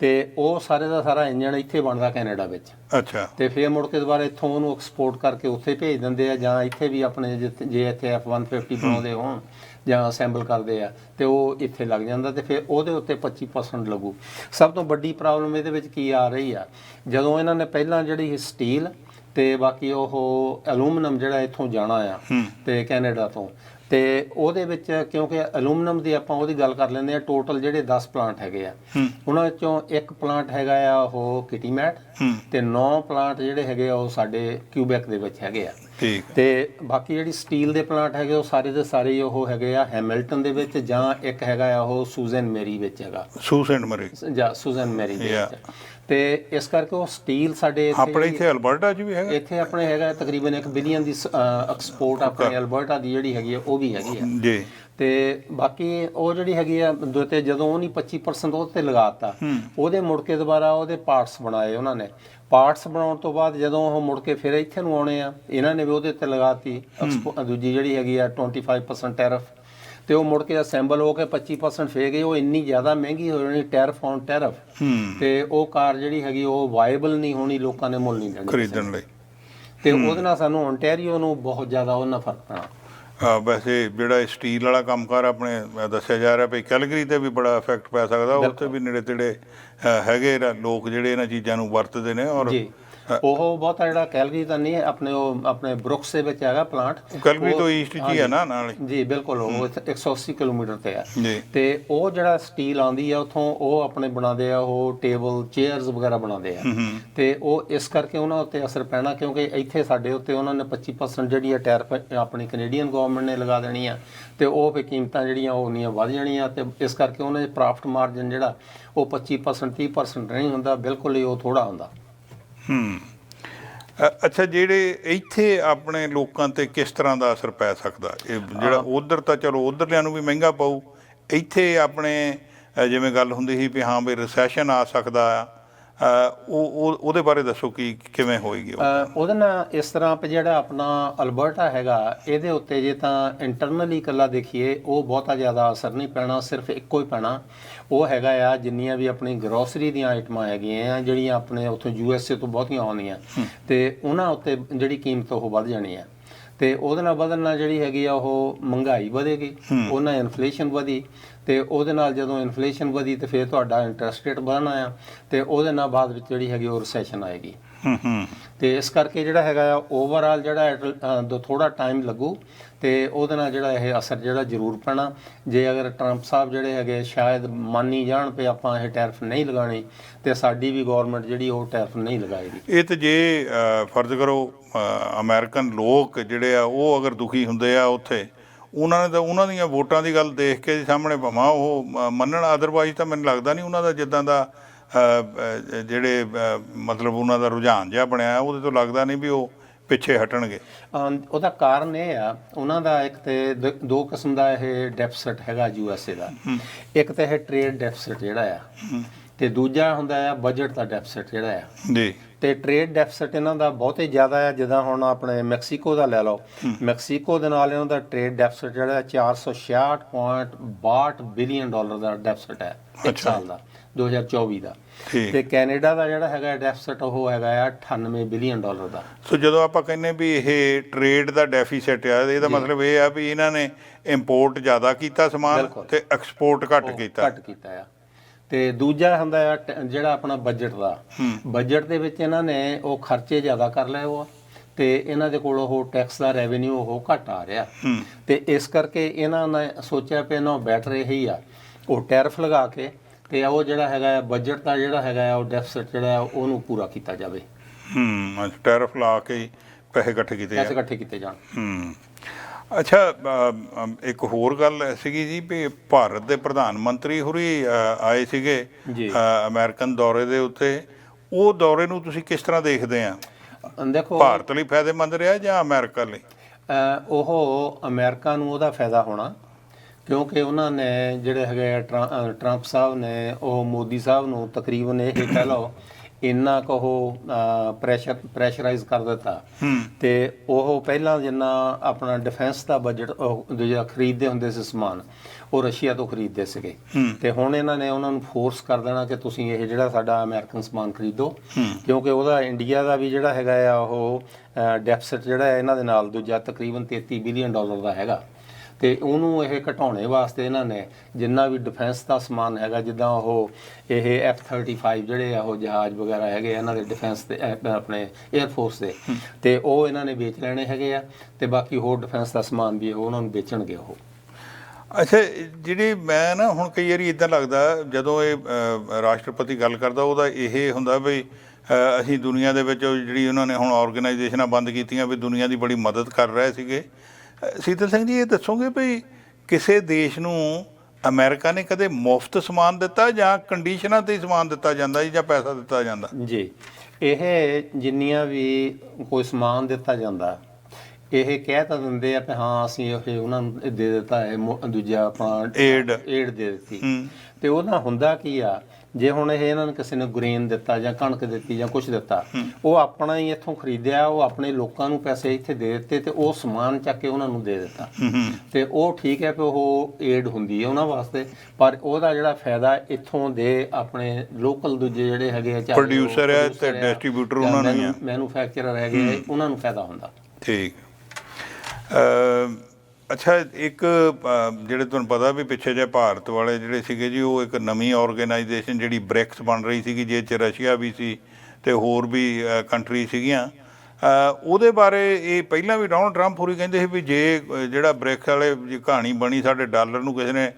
ਤੇ ਉਹ ਸਾਰੇ ਦਾ ਸਾਰਾ ਇੰਜਨ ਇੱਥੇ ਬਣਦਾ ਕੈਨੇਡਾ ਵਿੱਚ। ਅੱਛਾ। ਤੇ ਫਿਰ ਮੁੜ ਕੇ ਦੁਬਾਰਾ ਇੱਥੋਂ ਉਹਨੂੰ ਐਕਸਪੋਰਟ ਕਰਕੇ ਉੱਥੇ ਭੇਜ ਦਿੰਦੇ ਆ ਜਾਂ ਇੱਥੇ ਵੀ ਆਪਣੇ ਜੇ ਇੱਥੇ F150 ਬਣਾਉਂਦੇ ਹੋਣ ਜਾਂ ਅਸੈਂਬਲ ਕਰਦੇ ਆ ਤੇ ਉਹ ਇੱਥੇ ਲੱਗ ਜਾਂਦਾ ਤੇ ਫਿਰ ਉਹਦੇ ਉੱਤੇ 25% ਲੱਗੂ। ਸਭ ਤੋਂ ਵੱਡੀ ਪ੍ਰੋਬਲਮ ਇਹਦੇ ਵਿੱਚ ਕੀ ਆ ਰਹੀ ਆ? ਜਦੋਂ ਇਹਨਾਂ ਨੇ ਪਹਿਲਾਂ ਜਿਹੜੀ ਸਟੀਲ ਤੇ ਬਾਕੀ ਉਹ ਐਲੂਮੀਨੀਅਮ ਜਿਹੜਾ ਇੱਥੋਂ ਜਾਣਾ ਆ ਤੇ ਕੈਨੇਡਾ ਤੋਂ ਤੇ ਉਹਦੇ ਵਿੱਚ ਕਿਉਂਕਿ ਐਲੂਮੀਨੀਅਮ ਦੀ ਆਪਾਂ ਉਹਦੀ ਗੱਲ ਕਰ ਲੈਂਦੇ ਆ ਟੋਟਲ ਜਿਹੜੇ 10 ਪਲਾਂਟ ਹੈਗੇ ਆ ਉਹਨਾਂ ਵਿੱਚੋਂ ਇੱਕ ਪਲਾਂਟ ਹੈਗਾ ਆ ਉਹ ਕਿਟੀਮੈਟ ਤੇ 9 ਪਲਾਂਟ ਜਿਹੜੇ ਹੈਗੇ ਆ ਉਹ ਸਾਡੇ ਕਿਊਬੈਕ ਦੇ ਵਿੱਚ ਹੈਗੇ ਆ। ਠੀਕ। ਤੇ ਬਾਕੀ ਜਿਹੜੀ ਸਟੀਲ ਦੇ ਪਲਾਂਟ ਹੈਗੇ ਉਹ ਸਾਰੇ ਦੇ ਸਾਰੇ ਉਹ ਹੈਗੇ ਆ ਹੈਮਿਲਟਨ ਦੇ ਵਿੱਚ ਜਾਂ ਇੱਕ ਹੈਗਾ ਆ ਉਹ ਸੂਜ਼ਨ ਮੈਰੀ ਵਿੱਚ ਹੈਗਾ। ਸੂਸੈਂਟ ਮਰੀ ਜਾਂ ਸੂਜ਼ਨ ਮੈਰੀ ਦੇ. ਵਿੱਚ। ਤੇ ਇਸ ਕਰਕੇ ਉਹ ਸਟੀਲ ਸਾਡੇ ਆਪਣੇ ਇੱਥੇ ਅਲਬਰਟਾ 'ਚ ਵੀ ਹੈਗਾ? ਇੱਥੇ ਆਪਣੇ ਹੈਗਾ ਤਕਰੀਬਨ 1 ਬਿਲੀਅਨ ਦੀ ਐਕਸਪੋਰਟ ਆਪਣੇ ਅਲਬਰਟਾ ਦੀ ਜਿਹੜੀ ਹੈਗੀ ਆ ਉਹ ਵੀ ਹੈਗੀ ਆ। ਜੀ। ਤੇ ਬਾਕੀ ਉਹ ਜਿਹੜੀ ਹੈਗੀ ਆ ਤੇ ਜਦੋਂ ਉਹਨੀ 25% ਉਹ ਤੇ ਲਗਾਤਾ ਉਹਦੇ ਮੁੜ ਕੇ ਦੁਬਾਰਾ ਉਹਦੇ ਪਾਰਟਸ ਬਣਾਏ ਉਹਨਾਂ ਨੇ। ਪਾਰਟਸ ਬਣਾਉਣ ਤੋਂ ਬਾਅਦ ਜਦੋਂ ਉਹ ਮੁੜ ਕੇ ਫਿਰ ਇੱਥੇ ਨੂੰ ਆਉਣੇ ਆ ਇਹਨਾਂ ਨੇ ਵੀ ਉਹਦੇ ਤੇ ਲਗਾਤੀ ਦੂਜੀ ਜਿਹੜੀ ਹੈਗੀ ਆ 25% ਟੈਰਿਫ ਤੇ ਉਹ ਮੁੜ ਕੇ ਅਸੈਂਬਲ ਹੋ ਕੇ 25% ਫੇ ਗਈ ਉਹ ਇੰਨੀ ਜ਼ਿਆਦਾ ਮਹਿੰਗੀ ਹੋ ਜਾਣੀ ਟੈਰਿਫ ਔਨ ਟੈਰਿਫ ਤੇ ਉਹ ਕਾਰ ਜਿਹੜੀ ਹੈਗੀ ਉਹ ਵਾਇਬਲ ਨਹੀਂ ਹੋਣੀ ਲੋਕਾਂ ਨੇ ਮੁੱਲ ਨਹੀਂ ਦੇਣੀ ਖਰੀਦਣ ਲਈ। ਤੇ ਉਹਦੇ ਨਾਲ ਸਾਨੂੰ ਓਨਟਾਰੀਓ ਨੂੰ ਬਹੁਤ ਜ਼ਿਆਦਾ ਉਹਨਾਂ ਫ਼ਰਕ ਪੈਣਾ। ਆ ਵੈਸੇ ਜਿਹੜਾ ਸਟੀਲ ਵਾਲਾ ਕੰਮਕਾਰ ਆਪਣੇ ਦੱਸਿਆ ਜਾ ਰਿਹਾ ਵੀ ਕੈਲਗਰੀ ਤੇ ਵੀ ਬੜਾ ਇਫੈਕਟ ਪੈ ਸਕਦਾ ਉੱਥੇ ਵੀ ਨੇੜੇ ਤੇੜੇ ਹੈਗੇ ਲੋਕ ਜਿਹੜੇ ਇਹਨਾਂ ਚੀਜ਼ਾਂ ਨੂੰ ਵਰਤਦੇ ਨੇ ਔਰ ਜੀ। ਉਹ ਬਹੁਤਾ ਜਿਹੜਾ ਕੈਲਗਰੀ ਦਾ ਨਹੀਂ ਹੈ ਆਪਣੇ ਉਹ ਆਪਣੇ ਬਰੁਕਸ ਦੇ ਵਿੱਚ ਹੈਗਾ ਪਲਾਂਟ। ਕੈਲਗਰੀ ਤੋਂ ਈਸਟ 'ਚ ਹੀ ਹੈ ਨਾ ਨਾਲ ਹੀ। ਜੀ ਬਿਲਕੁਲ ਉਹ ਇੱਥੇ 180 ਕਿਲੋਮੀਟਰ ਤੇ ਜੀ। ਤੇ ਉਹ ਜਿਹੜਾ ਸਟੀਲ ਆਉਂਦੀ ਆ ਉਥੋਂ ਉਹ ਆਪਣੇ ਬਣਾਉਂਦੇ ਆ ਉਹ ਟੇਬਲ ਚੇਅਰਸ ਵਗੈਰਾ ਬਣਾਉਂਦੇ ਆ। ਹੂੰ ਤੇ ਉਹ ਇਸ ਕਰਕੇ ਉਹਨਾਂ ਉੱਤੇ ਅਸਰ ਪੈਣਾ ਕਿਉਂਕਿ ਇੱਥੇ ਸਾਡੇ ਉੱਤੇ ਉਹਨਾਂ ਨੇ 25% ਜਿਹੜੀ ਆ ਟੈਰਿਫ ਆਪਣੀ ਕੈਨੇਡੀਅਨ ਗਵਰਨਮੈਂਟ ਨੇ ਲਗਾ ਦੇਣੀ ਆ। ਤੇ ਉਹ ਫੇ ਕੀਮਤਾਂ ਜਿਹੜੀਆਂ ਉਹ ਉਨੀਆਂ ਵੱਧ ਜਾਣੀਆਂ ਤੇ ਇਸ ਕਰਕੇ ਉਹਨਾਂ ਦੇ ਪ੍ਰੋਫਿਟ ਮਾਰਜਨ ਜਿਹੜਾ ਉਹ 25% 30% ਨਹੀਂ ਹੁੰਦਾ ਬਿਲਕੁਲ ਹੀ ਉਹ ਥੋੜਾ ਹੁੰਦਾ। ਹੂੰ। ਅੱਛਾ ਜਿਹੜੇ ਇੱਥੇ ਆਪਣੇ ਲੋਕਾਂ ਤੇ ਕਿਸ ਤਰ੍ਹਾਂ ਦਾ ਅਸਰ ਪੈ ਸਕਦਾ? ਇਹ ਜਿਹੜਾ ਉਧਰ ਤਾਂ ਚਲੋ ਉਧਰਲਿਆਂ ਨੂੰ ਵੀ ਮਹਿੰਗਾ ਪਊ। ਇੱਥੇ ਆਪਣੇ ਜਿਵੇਂ ਗੱਲ ਹੁੰਦੀ ਸੀ ਵੀ ਹਾਂ ਵੀ ਰਿਸੈਸ਼ਨ ਆ ਸਕਦਾ ਆ। ਉਹ ਉਹ- ਉਹਦੇ ਬਾਰੇ ਦੱਸੋ ਕੀ ਕਿਵੇਂ ਹੋਏਗੀ ਉਹਦੇ ਨਾਲ ਇਸ ਤਰ੍ਹਾਂ ਵੀ ਜਿਹੜਾ ਆਪਣਾ ਅਲਬਰਟਾ ਹੈਗਾ ਇਹਦੇ ਉੱਤੇ ਜੇ ਤਾਂ ਇੰਟਰਨਲੀ ਇਕੱਲਾ ਦੇਖੀਏ ਉਹ ਬਹੁਤਾ ਜ਼ਿਆਦਾ ਅਸਰ ਨਹੀਂ ਪੈਣਾ ਸਿਰਫ ਇੱਕੋ ਹੀ ਪੈਣਾ। ਉਹ ਹੈਗਾ ਆ ਜਿੰਨੀਆਂ ਵੀ ਆਪਣੀ ਗਰੋਸਰੀ ਦੀਆਂ ਆਈਟਮਾਂ ਹੈਗੀਆਂ ਆ ਜਿਹੜੀਆਂ ਆਪਣੇ ਉੱਥੋਂ ਯੂਐਸਏ ਤੋਂ ਬਹੁਤੀਆਂ ਆਉਂਦੀਆਂ। ਤੇ ਉਹਨਾਂ ਉੱਤੇ ਜਿਹੜੀ ਕੀਮਤ ਉਹ ਵੱਧ ਜਾਣੀ ਆ। ਤੇ ਉਹਦੇ ਨਾਲ ਵਧਣ ਨਾਲ ਜਿਹੜੀ ਹੈਗੀ ਆ ਉਹ ਮਹਿੰਗਾਈ ਵਧੇਗੀ। ਉਹਨਾਂ ਇਨਫਲੇਸ਼ਨ ਵਧੀ। ਤੇ ਉਹਦੇ ਨਾਲ ਜਦੋਂ ਇਨਫਲੇਸ਼ਨ ਵਧੀ ਤੇ ਫਿਰ ਤੁਹਾਡਾ ਇੰਟਰਸਟ ਰੇਟ ਵਧਣਾ ਆ ਤੇ ਉਹਦੇ ਨਾਲ ਬਾਅਦ ਵਿੱਚ ਜਿਹੜੀ ਹੈਗੀ ਉਹ ਰੈਸੈਸ਼ਨ ਆਏਗੀ। ਹੂੰ ਹੂੰ। ਤੇ ਇਸ ਕਰਕੇ ਜਿਹੜਾ ਹੈਗਾ ਆ ਓਵਰਆਲ ਜਿਹੜਾ ਥੋੜਾ ਟਾਈਮ ਲੱਗੂ ਤੇ ਉਹਦੇ ਨਾਲ ਜਿਹੜਾ ਇਹ ਅਸਰ ਜਿਹੜਾ ਜ਼ਰੂਰ ਪੈਣਾ। ਜੇ ਅਗਰ ਟਰੰਪ ਸਾਹਿਬ ਜਿਹੜੇ ਹੈਗੇ ਸ਼ਾਇਦ ਮੰਨੀ ਜਾਣ ਪਏ ਆਪਾਂ ਇਹ ਟੈਰਿਫ ਨਹੀਂ ਲਗਾਣੀ ਤੇ ਸਾਡੀ ਵੀ ਗਵਰਨਮੈਂਟ ਜਿਹੜੀ ਉਹ ਟੈਰਿਫ ਨਹੀਂ ਲਗਾਏਗੀ। ਇਹ ਤੇ ਜੇ ਫਰਜ਼ ਕਰੋ ਅਮਰੀਕਨ ਲੋਕ ਜਿਹੜੇ ਆ ਉਹ ਅਗਰ ਦੁਖੀ ਹੁੰਦੇ ਆ ਉੱਥੇ ਉਹਨਾਂ ਨੇ ਤਾਂ ਉਹਨਾਂ ਦੀਆਂ ਵੋਟਾਂ ਦੀ ਗੱਲ ਦੇਖ ਕੇ ਸਾਹਮਣੇ ਭਮਾ ਉਹ ਮੰਨਣ ਅਦਰਵਾਈਜ਼ ਤਾਂ ਮੈਨੂੰ ਲੱਗਦਾ ਨਹੀਂ ਉਹਨਾਂ ਦਾ ਜਿੱਦਾਂ ਦਾ ਜਿਹੜੇ ਮਤਲਬ ਉਹਨਾਂ ਦਾ ਰੁਝਾਨ ਜਿਹਾ ਬਣਿਆ ਉਹਦੇ ਤੋਂ ਲੱਗਦਾ ਨਹੀਂ ਵੀ ਉਹ ਪਿੱਛੇ ਹਟਣਗੇ। ਉਹਦਾ ਕਾਰਨ ਇਹ ਆ ਉਹਨਾਂ ਦਾ ਇੱਕ ਤੇ ਦ- ਦੋ ਕਿਸਮ ਦਾ ਇਹ ਡੈਫਿਸਿਟ ਹੈਗਾ ਯੂਐਸਏ ਦਾ। ਇੱਕ ਤੇ ਇਹ ਟ੍ਰੇਡ ਡੈਫਿਸਿਟ ਜਿਹੜਾ ਆ। ਤੇ ਦੂਜਾ ਹੁੰਦਾ ਆ ਬਜਟ ਦਾ ਡੈਫਿਸਿਟ ਜਿਹੜਾ ਆ। ਜੀ। ਤੇ ਟ੍ਰੇਡ ਡੈਫਿਸਿਟ ਇਹਨਾਂ ਦਾ ਬਹੁਤ ਹੀ ਜ਼ਿਆਦਾ ਹੈ ਜਿੱਦਾਂ ਹੁਣ ਆਪਣੇ ਮੈਕਸੀਕੋ ਦਾ ਲੈ ਲਓ। ਮੈਕਸੀਕੋ ਦੇ ਨਾਲ ਇਹਨਾਂ ਦਾ ਟ੍ਰੇਡ ਡੈਫਿਸਿਟ ਜਿਹੜਾ ਹੈ 466.62 ਬਿਲੀਅਨ ਡਾਲਰ ਦਾ ਡੈਫਿਸਿਟ ਹੈ ਇੱਕ ਸਾਲ ਦਾ 2024 ਦਾ। ਤੇ ਕੈਨੇਡਾ ਦਾ ਜਿਹੜਾ ਹੈਗਾ ਡੈਫਿਸਿਟ ਉਹ ਹੈਗਾ ਆ 98 ਬਿਲੀਅਨ ਡਾਲਰ ਦਾ। ਸੋ ਜਦੋਂ ਆਪਾਂ ਕਹਿੰਨੇ ਵੀ ਇਹ ਟ੍ਰੇਡ ਦਾ ਡੈਫੀਸਿਟ ਆ ਇਹਦਾ ਮਤਲਬ ਇਹ ਆ ਵੀ ਇਹਨਾਂ ਨੇ ਇੰਪੋਰਟ ਜ਼ਿਆਦਾ ਕੀਤਾ ਸਮਾਨ। ਤੇ ਐਕਸਪੋਰਟ ਘੱਟ ਕੀਤਾ। ਘੱਟ ਕੀਤਾ ਆ। ਤੇ ਦੂਜਾ ਹੁੰਦਾ ਆ ਟ- ਜਿਹੜਾ ਆਪਣਾ ਬਜਟ ਦਾ। ਬਜਟ ਦੇ ਵਿੱਚ ਇਹਨਾਂ ਨੇ ਉਹ ਖਰਚੇ ਜ਼ਿਆਦਾ ਕਰ ਲਏ ਉਹ ਤੇ ਇਹਨਾਂ ਦੇ ਕੋਲ ਉਹ ਟੈਕਸ ਦਾ ਰੈਵਨਿਊ ਉਹ ਘੱਟ ਆ ਰਿਹਾ। ਹੂੰ। ਤੇ ਇਸ ਕਰਕੇ ਇਹਨਾਂ ਨੇ ਸੋਚਿਆ ਕਿ ਇਹਨਾਂ ਬੈਟਰ ਇਹੀ ਆ। ਉਹ ਟੈਰਿਫ ਲਗਾ ਕੇ ਤੇ ਉਹ ਜਿਹੜਾ ਹੈਗਾ ਬਜਟ ਦਾ ਜਿਹੜਾ ਹੈਗਾ ਆ ਉਹ ਡੈਫਿਸਿਟ ਜਿਹੜਾ ਆ ਉਹਨੂੰ ਪੂਰਾ ਕੀਤਾ ਜਾਵੇ। ਹੂੰ ਟੈਰਫ ਲਾ ਕੇ ਹੀ ਪੈਸੇ ਇਕੱਠੇ ਕੀਤੇ ਪੈਸੇ ਆ ਇਕੱਠੇ ਕੀਤੇ ਜਾਣ। ਹੂੰ। ਅੱਛਾ ਇੱਕ ਹੋਰ ਗੱਲ ਸੀਗੀ ਜੀ ਵੀ ਭਾਰਤ ਦੇ ਪ੍ਰਧਾਨ ਮੰਤਰੀ ਹੁਰੀ ਆਏ ਸੀਗੇ ਅਮਰੀਕਨ ਦੌਰੇ ਦੇ ਉੱਤੇ। ਉਹ ਦੌਰੇ ਨੂੰ ਤੁਸੀਂ ਕਿਸ ਤਰ੍ਹਾਂ ਦੇਖਦੇ ਆ? ਦੇਖੋ ਭਾਰਤ ਲਈ ਫਾਇਦੇਮੰਦ ਰਿਹਾ ਜਾਂ ਅਮਰੀਕਾ ਲਈ? ਉਹ ਅਮਰੀਕਾ ਨੂੰ ਉਹਦਾ ਫਾਇਦਾ ਹੋਣਾ ਕਿਉਂਕਿ ਉਹਨਾਂ ਨੇ ਜਿਹੜੇ ਹੈਗੇ ਟਰੰਪ ਸਾਹਿਬ ਨੇ ਉਹ ਮੋਦੀ ਸਾਹਿਬ ਨੂੰ ਤਕਰੀਬਨ ਇਹ ਕਹਿ ਲਓ ਇੰਨਾ ਕੁ ਉਹ ਪ੍ਰੈਸ਼ਰ ਪ੍ਰੈਸ਼ਰਾਈਜ਼ ਕਰ ਦਿੱਤਾ। ਤੇ ਉਹ ਪਹਿਲਾਂ ਜਿੰਨਾ ਆਪਣਾ ਡਿਫੈਂਸ ਦਾ ਬਜਟ ਜਿਹੜਾ ਖਰੀਦਦੇ ਹੁੰਦੇ ਸੀ ਸਮਾਨ ਉਹ ਰਸ਼ੀਆ ਤੋਂ ਖਰੀਦਦੇ ਸੀਗੇ। ਤੇ ਹੁਣ ਇਹਨਾਂ ਨੇ ਉਹਨਾਂ ਨੂੰ ਫੋਰਸ ਕਰ ਦੇਣਾ ਕਿ ਤੁਸੀਂ ਇਹ ਜਿਹੜਾ ਸਾਡਾ ਅਮਰੀਕਨ ਸਮਾਨ ਖਰੀਦੋ। ਕਿਉਂਕਿ ਉਹਦਾ ਇੰਡੀਆ ਦਾ ਵੀ ਜਿਹੜਾ ਹੈਗਾ ਆ ਉਹ ਡੈਫਿਸਿਟ ਜਿਹੜਾ ਹੈ ਇਹਨਾਂ ਦੇ ਨਾਲ ਦੂਜਾ ਤਕਰੀਬਨ 33 ਬਿਲੀਅਨ ਡਾਲਰ ਦਾ ਹੈਗਾ। ਤੇ ਉਹਨੂੰ ਇਹ ਘਟਾਉਣੇ ਵਾਸਤੇ ਇਹਨਾਂ ਨੇ ਜਿੰਨਾ ਵੀ ਡਿਫੈਂਸ ਦਾ ਸਮਾਨ ਹੈਗਾ ਜਿੱਦਾਂ ਉਹ ਇਹ F35 ਜਿਹੜੇ ਆ ਉਹ ਜਹਾਜ਼ ਵਗੈਰਾ ਹੈਗੇ ਇਹਨਾਂ ਦੇ ਡਿਫੈਂਸ ਦੇ ਆਪਣੇ 에ਅਰ ਫੋਰਸ ਦੇ ਤੇ ਉਹ ਇਹਨਾਂ ਨੇ ਵੇਚ ਲੈਣੇ ਹੈਗੇ ਆ ਤੇ ਬਾਕੀ ਹੋਰ ਡਿਫੈਂਸ ਦਾ ਸਮਾਨ ਵੀ ਉਹ ਉਹਨਾਂ ਨੂੰ ਵੇਚਣਗੇ ਉਹ। ਅੱਛਾ ਜਿਹੜੀ ਮੈਂ ਨਾ ਹੁਣ ਕਈ ਵਾਰੀ ਇਦਾਂ ਲੱਗਦਾ ਜਦੋਂ ਇਹ ਰਾਸ਼ਟਰਪਤੀ ਗੱਲ ਕਰਦਾ ਉਹਦਾ ਇਹ ਹੁੰਦਾ ਵੀ ਅਸੀਂ ਦੁਨੀਆ ਦੇ ਵਿੱਚ ਜਿਹੜੀ ਉਹਨਾਂ ਨੇ ਹੁਣ ਆਰਗੇਨਾਈਜੇਸ਼ਨਾਂ ਬੰਦ ਕੀਤੀਆਂ ਵੀ ਦੁਨੀਆ ਦੀ ਬੜੀ ਮਦਦ ਕਰ ਰਹੇ ਸੀਗੇ। ਸੀਤਲ ਸਿੰਘ ਜੀ ਇਹ ਦੱਸੋਗੇ ਵੀ ਕਿਸੇ ਦੇਸ਼ ਨੂੰ ਅਮਰੀਕਾ ਨੇ ਕਦੇ ਮੁਫਤ ਸਮਾਨ ਦਿੱਤਾ ਜਾਂ ਕੰਡੀਸ਼ਨਾਂ ਤੇ ਸਮਾਨ ਦਿੱਤਾ ਜਾਂਦਾ ਜੀ ਜਾਂ ਪੈਸਾ ਦਿੱਤਾ ਜਾਂਦਾ? ਜੀ ਇਹ ਜਿੰਨੀਆਂ ਵੀ ਕੋਈ ਸਮਾਨ ਦਿੱਤਾ ਜਾਂਦਾ ਇਹ ਕਹਿ ਤਾਂ ਦਿੰਦੇ ਆ ਕਿ ਹਾਂ ਅਸੀਂ ਇਹ ਉਹਨਾਂ ਨੂੰ ਦੇ ਦਿੱਤਾ ਹੈ ਦੂਜਾ ਆਪਣਾ Aid। ਏਡ ਦੇ ਦਿੱਤੀ। ਤੇ ਉਹਦਾ ਹੁੰਦਾ ਕੀ ਆ ਜੇ ਹੁਣ ਇਹ ਇਹਨਾਂ ਨੂੰ ਕਿਸੇ ਨੇ ਗ੍ਰੇਨ ਦਿੱਤਾ ਜਾਂ ਕਣਕ ਦਿੱਤੀ ਜਾਂ ਕੁਝ ਦਿੱਤਾ ਉਹ ਆਪਣਾ ਹੀ ਇੱਥੋਂ ਖਰੀਦਿਆ ਉਹ ਆਪਣੇ ਲੋਕਾਂ ਨੂੰ ਪੈਸੇ ਇੱਥੇ ਦੇ ਦਿੱਤੇ ਤੇ ਉਹ ਸਮਾਨ ਚੱਕ ਕੇ ਉਹਨਾਂ ਨੂੰ ਦੇ ਦਿੱਤਾ। ਹੂੰ ਹੂੰ। ਤੇ ਉਹ ਠੀਕ ਹੈ ਕਿ ਉਹ ਏਡ ਹੁੰਦੀ ਹੈ ਉਹਨਾਂ ਵਾਸਤੇ ਪਰ ਉਹਦਾ ਜਿਹੜਾ ਫਾਇਦਾ ਇੱਥੋਂ ਦੇ ਆਪਣੇ ਲੋਕਲ ਦੂਜੇ ਜਿਹੜੇ ਹੈਗੇ ਆ Producer ਆ ਤੇ ਜਾਂ ਉਹਨਾਂ ਨੂੰ ਹੀ ਮੈਨੂਫੈਕਚਰਰ ਹੈਗੇ ਉਹਨਾਂ ਨੂੰ ਫਾਇਦਾ ਹੁੰਦਾ। ਠੀਕ। ਅ ਅੱਛਾ ਇੱਕ ਜਿਹੜੇ ਤੁਹਾਨੂੰ ਪਤਾ ਵੀ ਪਿੱਛੇ ਜੇ ਭਾਰਤ ਵਾਲੇ ਜਿਹੜੇ ਸੀਗੇ ਜੀ ਉਹ ਇੱਕ ਨਵੀਂ ਆਰਗੇਨਾਈਜੇਸ਼ਨ ਜਿਹੜੀ ਬ੍ਰਿਕਸ ਬਣ ਰਹੀ ਸੀਗੀ ਜਿਹ ਚ ਰਸ਼ੀਆ ਵੀ ਸੀ ਤੇ ਹੋਰ ਵੀ ਕੰਟਰੀ ਸੀਗੀਆਂ। ਉਹਦੇ ਬਾਰੇ ਇਹ ਪਹਿਲਾਂ ਵੀ ਡੋਨਲਡ ਟਰੰਪ ਹੋਰੀ ਕਹਿੰਦੇ ਸੀ ਵੀ ਜੇ ਜਿਹੜਾ ਬ੍ਰਿਕਸ ਵਾਲੇ ਜੇ ਕਹਾਣੀ ਬਣੀ ਸਾਡੇ ਡਾਲਰ ਨੂੰ ਕਿਸੇ ਨੇ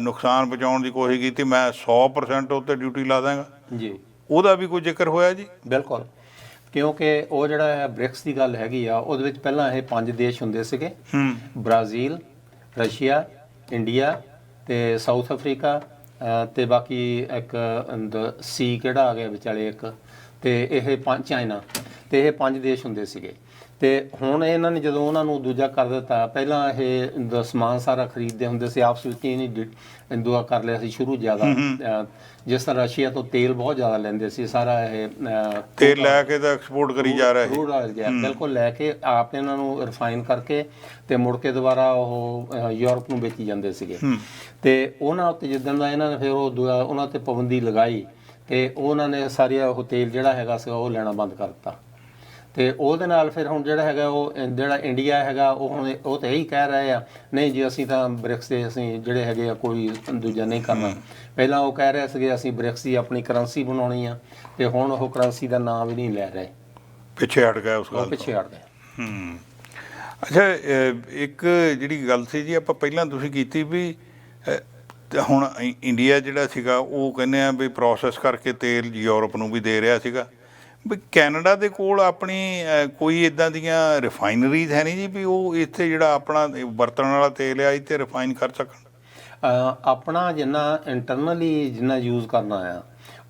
ਨੁਕਸਾਨ ਪਹੁੰਚਾਉਣ ਦੀ ਕੋਸ਼ਿਸ਼ ਕੀਤੀ ਮੈਂ 100% ਉੱਤੇ ਡਿਊਟੀ ਲਾ ਦਾਂਗਾ ਜੀ। ਉਹਦਾ ਵੀ ਕੋਈ ਜ਼ਿਕਰ ਹੋਇਆ ਜੀ? ਬਿਲਕੁਲ। ਕਿਉਂਕਿ ਉਹ ਜਿਹੜਾ ਹੈ ਬ੍ਰਿਕਸ ਦੀ ਗੱਲ ਹੈਗੀ ਆ ਉਹਦੇ ਵਿੱਚ ਪਹਿਲਾਂ ਇਹ ਪੰਜ ਦੇਸ਼ ਹੁੰਦੇ ਸੀਗੇ। ਬ੍ਰਾਜ਼ੀਲ ਰਸ਼ੀਆ ਇੰਡੀਆ ਤੇ ਸਾਊਥ ਅਫਰੀਕਾ ਤੇ ਬਾਕੀ ਇੱਕ ਸੀ ਕਿਹੜਾ ਆ ਗਿਆ ਵਿਚਾਲੇ ਇੱਕ ਤੇ ਇਹ ਪੰਜ ਚਾਈਨਾ। ਤੇ ਇਹ ਪੰਜ ਦੇਸ਼ ਹੁੰਦੇ ਸੀਗੇ। ਤੇ ਹੁਣ ਇਹਨਾਂ ਨੇ ਜਦੋਂ ਉਹਨਾਂ ਨੂੰ ਦੂਜਾ ਕਰ ਦਿੱਤਾ ਪਹਿਲਾਂ ਇਹ ਸਮਾਨ ਸਾਰਾ ਖਰੀਦਦੇ ਹੁੰਦੇ ਸੀ ਆਪਸ ਵਿੱਚ ਹੀ ਨਹੀਂ ਦੁਆ ਕਰ ਲਿਆ ਸੀ ਸ਼ੁਰੂ ਜ਼ਿਆਦਾ। ਜਿਸ ਤਰ੍ਹਾਂ ਰਸ਼ੀਆ ਤੋਂ ਤੇਲ ਬਹੁਤ ਜ਼ਿਆਦਾ ਲੈਂਦੇ ਸੀ ਸਾਰਾ ਇਹ ਅ, ਤੇ ਲੈ ਕੇ ਤਾਂ ਐਕਸਪੋਰਟ ਕਰੀ ਜਾ ਰਿਹਾ ਗਿਆ ਬਿਲਕੁਲ ਲੈ ਕੇ ਆਪ ਇਹਨਾਂ ਨੂੰ ਰਿਫਾਈਨ ਕਰਕੇ ਤੇ ਮੁੜ ਕੇ ਦੁਬਾਰਾ ਉਹ ਯੂਰਪ ਨੂੰ ਵੇਚੀ ਜਾਂਦੇ ਸੀਗੇ। ਤੇ ਉਹਨਾਂ ਉੱਤੇ ਜਿੱਦਾਂ ਦਾ ਇਹਨਾਂ ਨੇ ਫਿਰ ਉਹ ਦੁਆ- ਉਹਨਾਂ ਤੇ ਪਾਬੰਦੀ ਲਗਾਈ ਤੇ ਉਹਨਾਂ ਨੇ ਸਾਰੀਆਂ ਉਹ ਤੇਲ ਜਿਹੜਾ ਹੈਗਾ ਸੀ ਉਹ ਲੈਣਾ ਬੰਦ ਕਰ ਦਿੱਤਾ। ਤੇ ਉਹਦੇ ਨਾਲ ਫਿਰ ਹੁਣ ਜਿਹੜਾ ਹੈਗਾ ਉਹ ਜਿਹੜਾ ਇੰਡੀਆ ਹੈਗਾ ਉਹ ਹੁਣ ਉਹ ਤੇ ਇਹੀ ਕਹਿ ਰਹੇ ਆ ਨਹੀਂ ਜੀ ਅਸੀਂ ਤਾਂ ਬ੍ਰਿਕਸ ਦੇ ਅਸੀਂ ਜਿਹੜੇ ਹੈਗੇ ਆ ਕੋਈ ਦੂਜਾ ਨਹੀਂ ਕਰਨਾ ਪਹਿਲਾਂ ਉਹ ਕਹਿ ਰਹੇ ਸੀਗੇ ਅਸੀਂ ਬ੍ਰਿਕਸ ਦੀ ਆਪਣੀ ਕਰੰਸੀ ਬਣਾਉਣੀ ਆ ਤੇ ਹੁਣ ਉਹ ਕਰੰਸੀ ਦਾ ਨਾਮ ਵੀ ਨਹੀਂ ਲੈ ਰਹੇ। ਪਿੱਛੇ ਹਟ ਗਿਆ ਉਸ ਗੱਲ ਪਿੱਛੇ ਹਟ ਗਏ। ਹੂੰ ਅੱਛਾ ਇੱਕ ਜਿਹੜੀ ਗੱਲ ਸੀ ਜੀ ਆਪਾਂ ਪਹਿਲਾਂ ਤੁਸੀਂ ਕੀਤੀ ਵੀ ਹੁਣ ਇੰਡੀਆ ਜਿਹੜਾ ਸੀਗਾ ਉਹ ਕਹਿੰਦੇ ਆ ਵੀ ਪ੍ਰੋਸੈਸ ਕਰਕੇ ਤੇਲ ਯੂਰਪ ਨੂੰ ਵੀ ਦੇ ਰਿਹਾ ਸੀਗਾ। ਵੀ ਕੈਨੇਡਾ ਦੇ ਕੋਲ ਆਪਣੀ ਕੋਈ ਇਦਾਂ ਦੀਆਂ ਰਿਫਾਈਨਰੀਜ਼ ਹੈ ਨਹੀਂ ਜੀ ਵੀ ਉਹ ਇੱਥੇ ਜਿਹੜਾ ਆਪਣਾ ਵਰਤਣ ਵਾਲਾ ਤੇਲ ਆ, ਇੱਥੇ ਰਿਫਾਈਨ ਕਰ ਸਕਣ? ਆਪਣਾ ਜਿੰਨਾ ਇੰਟਰਨਲੀ ਜਿੰਨਾ ਯੂਜ਼ ਕਰਨਾ ਆ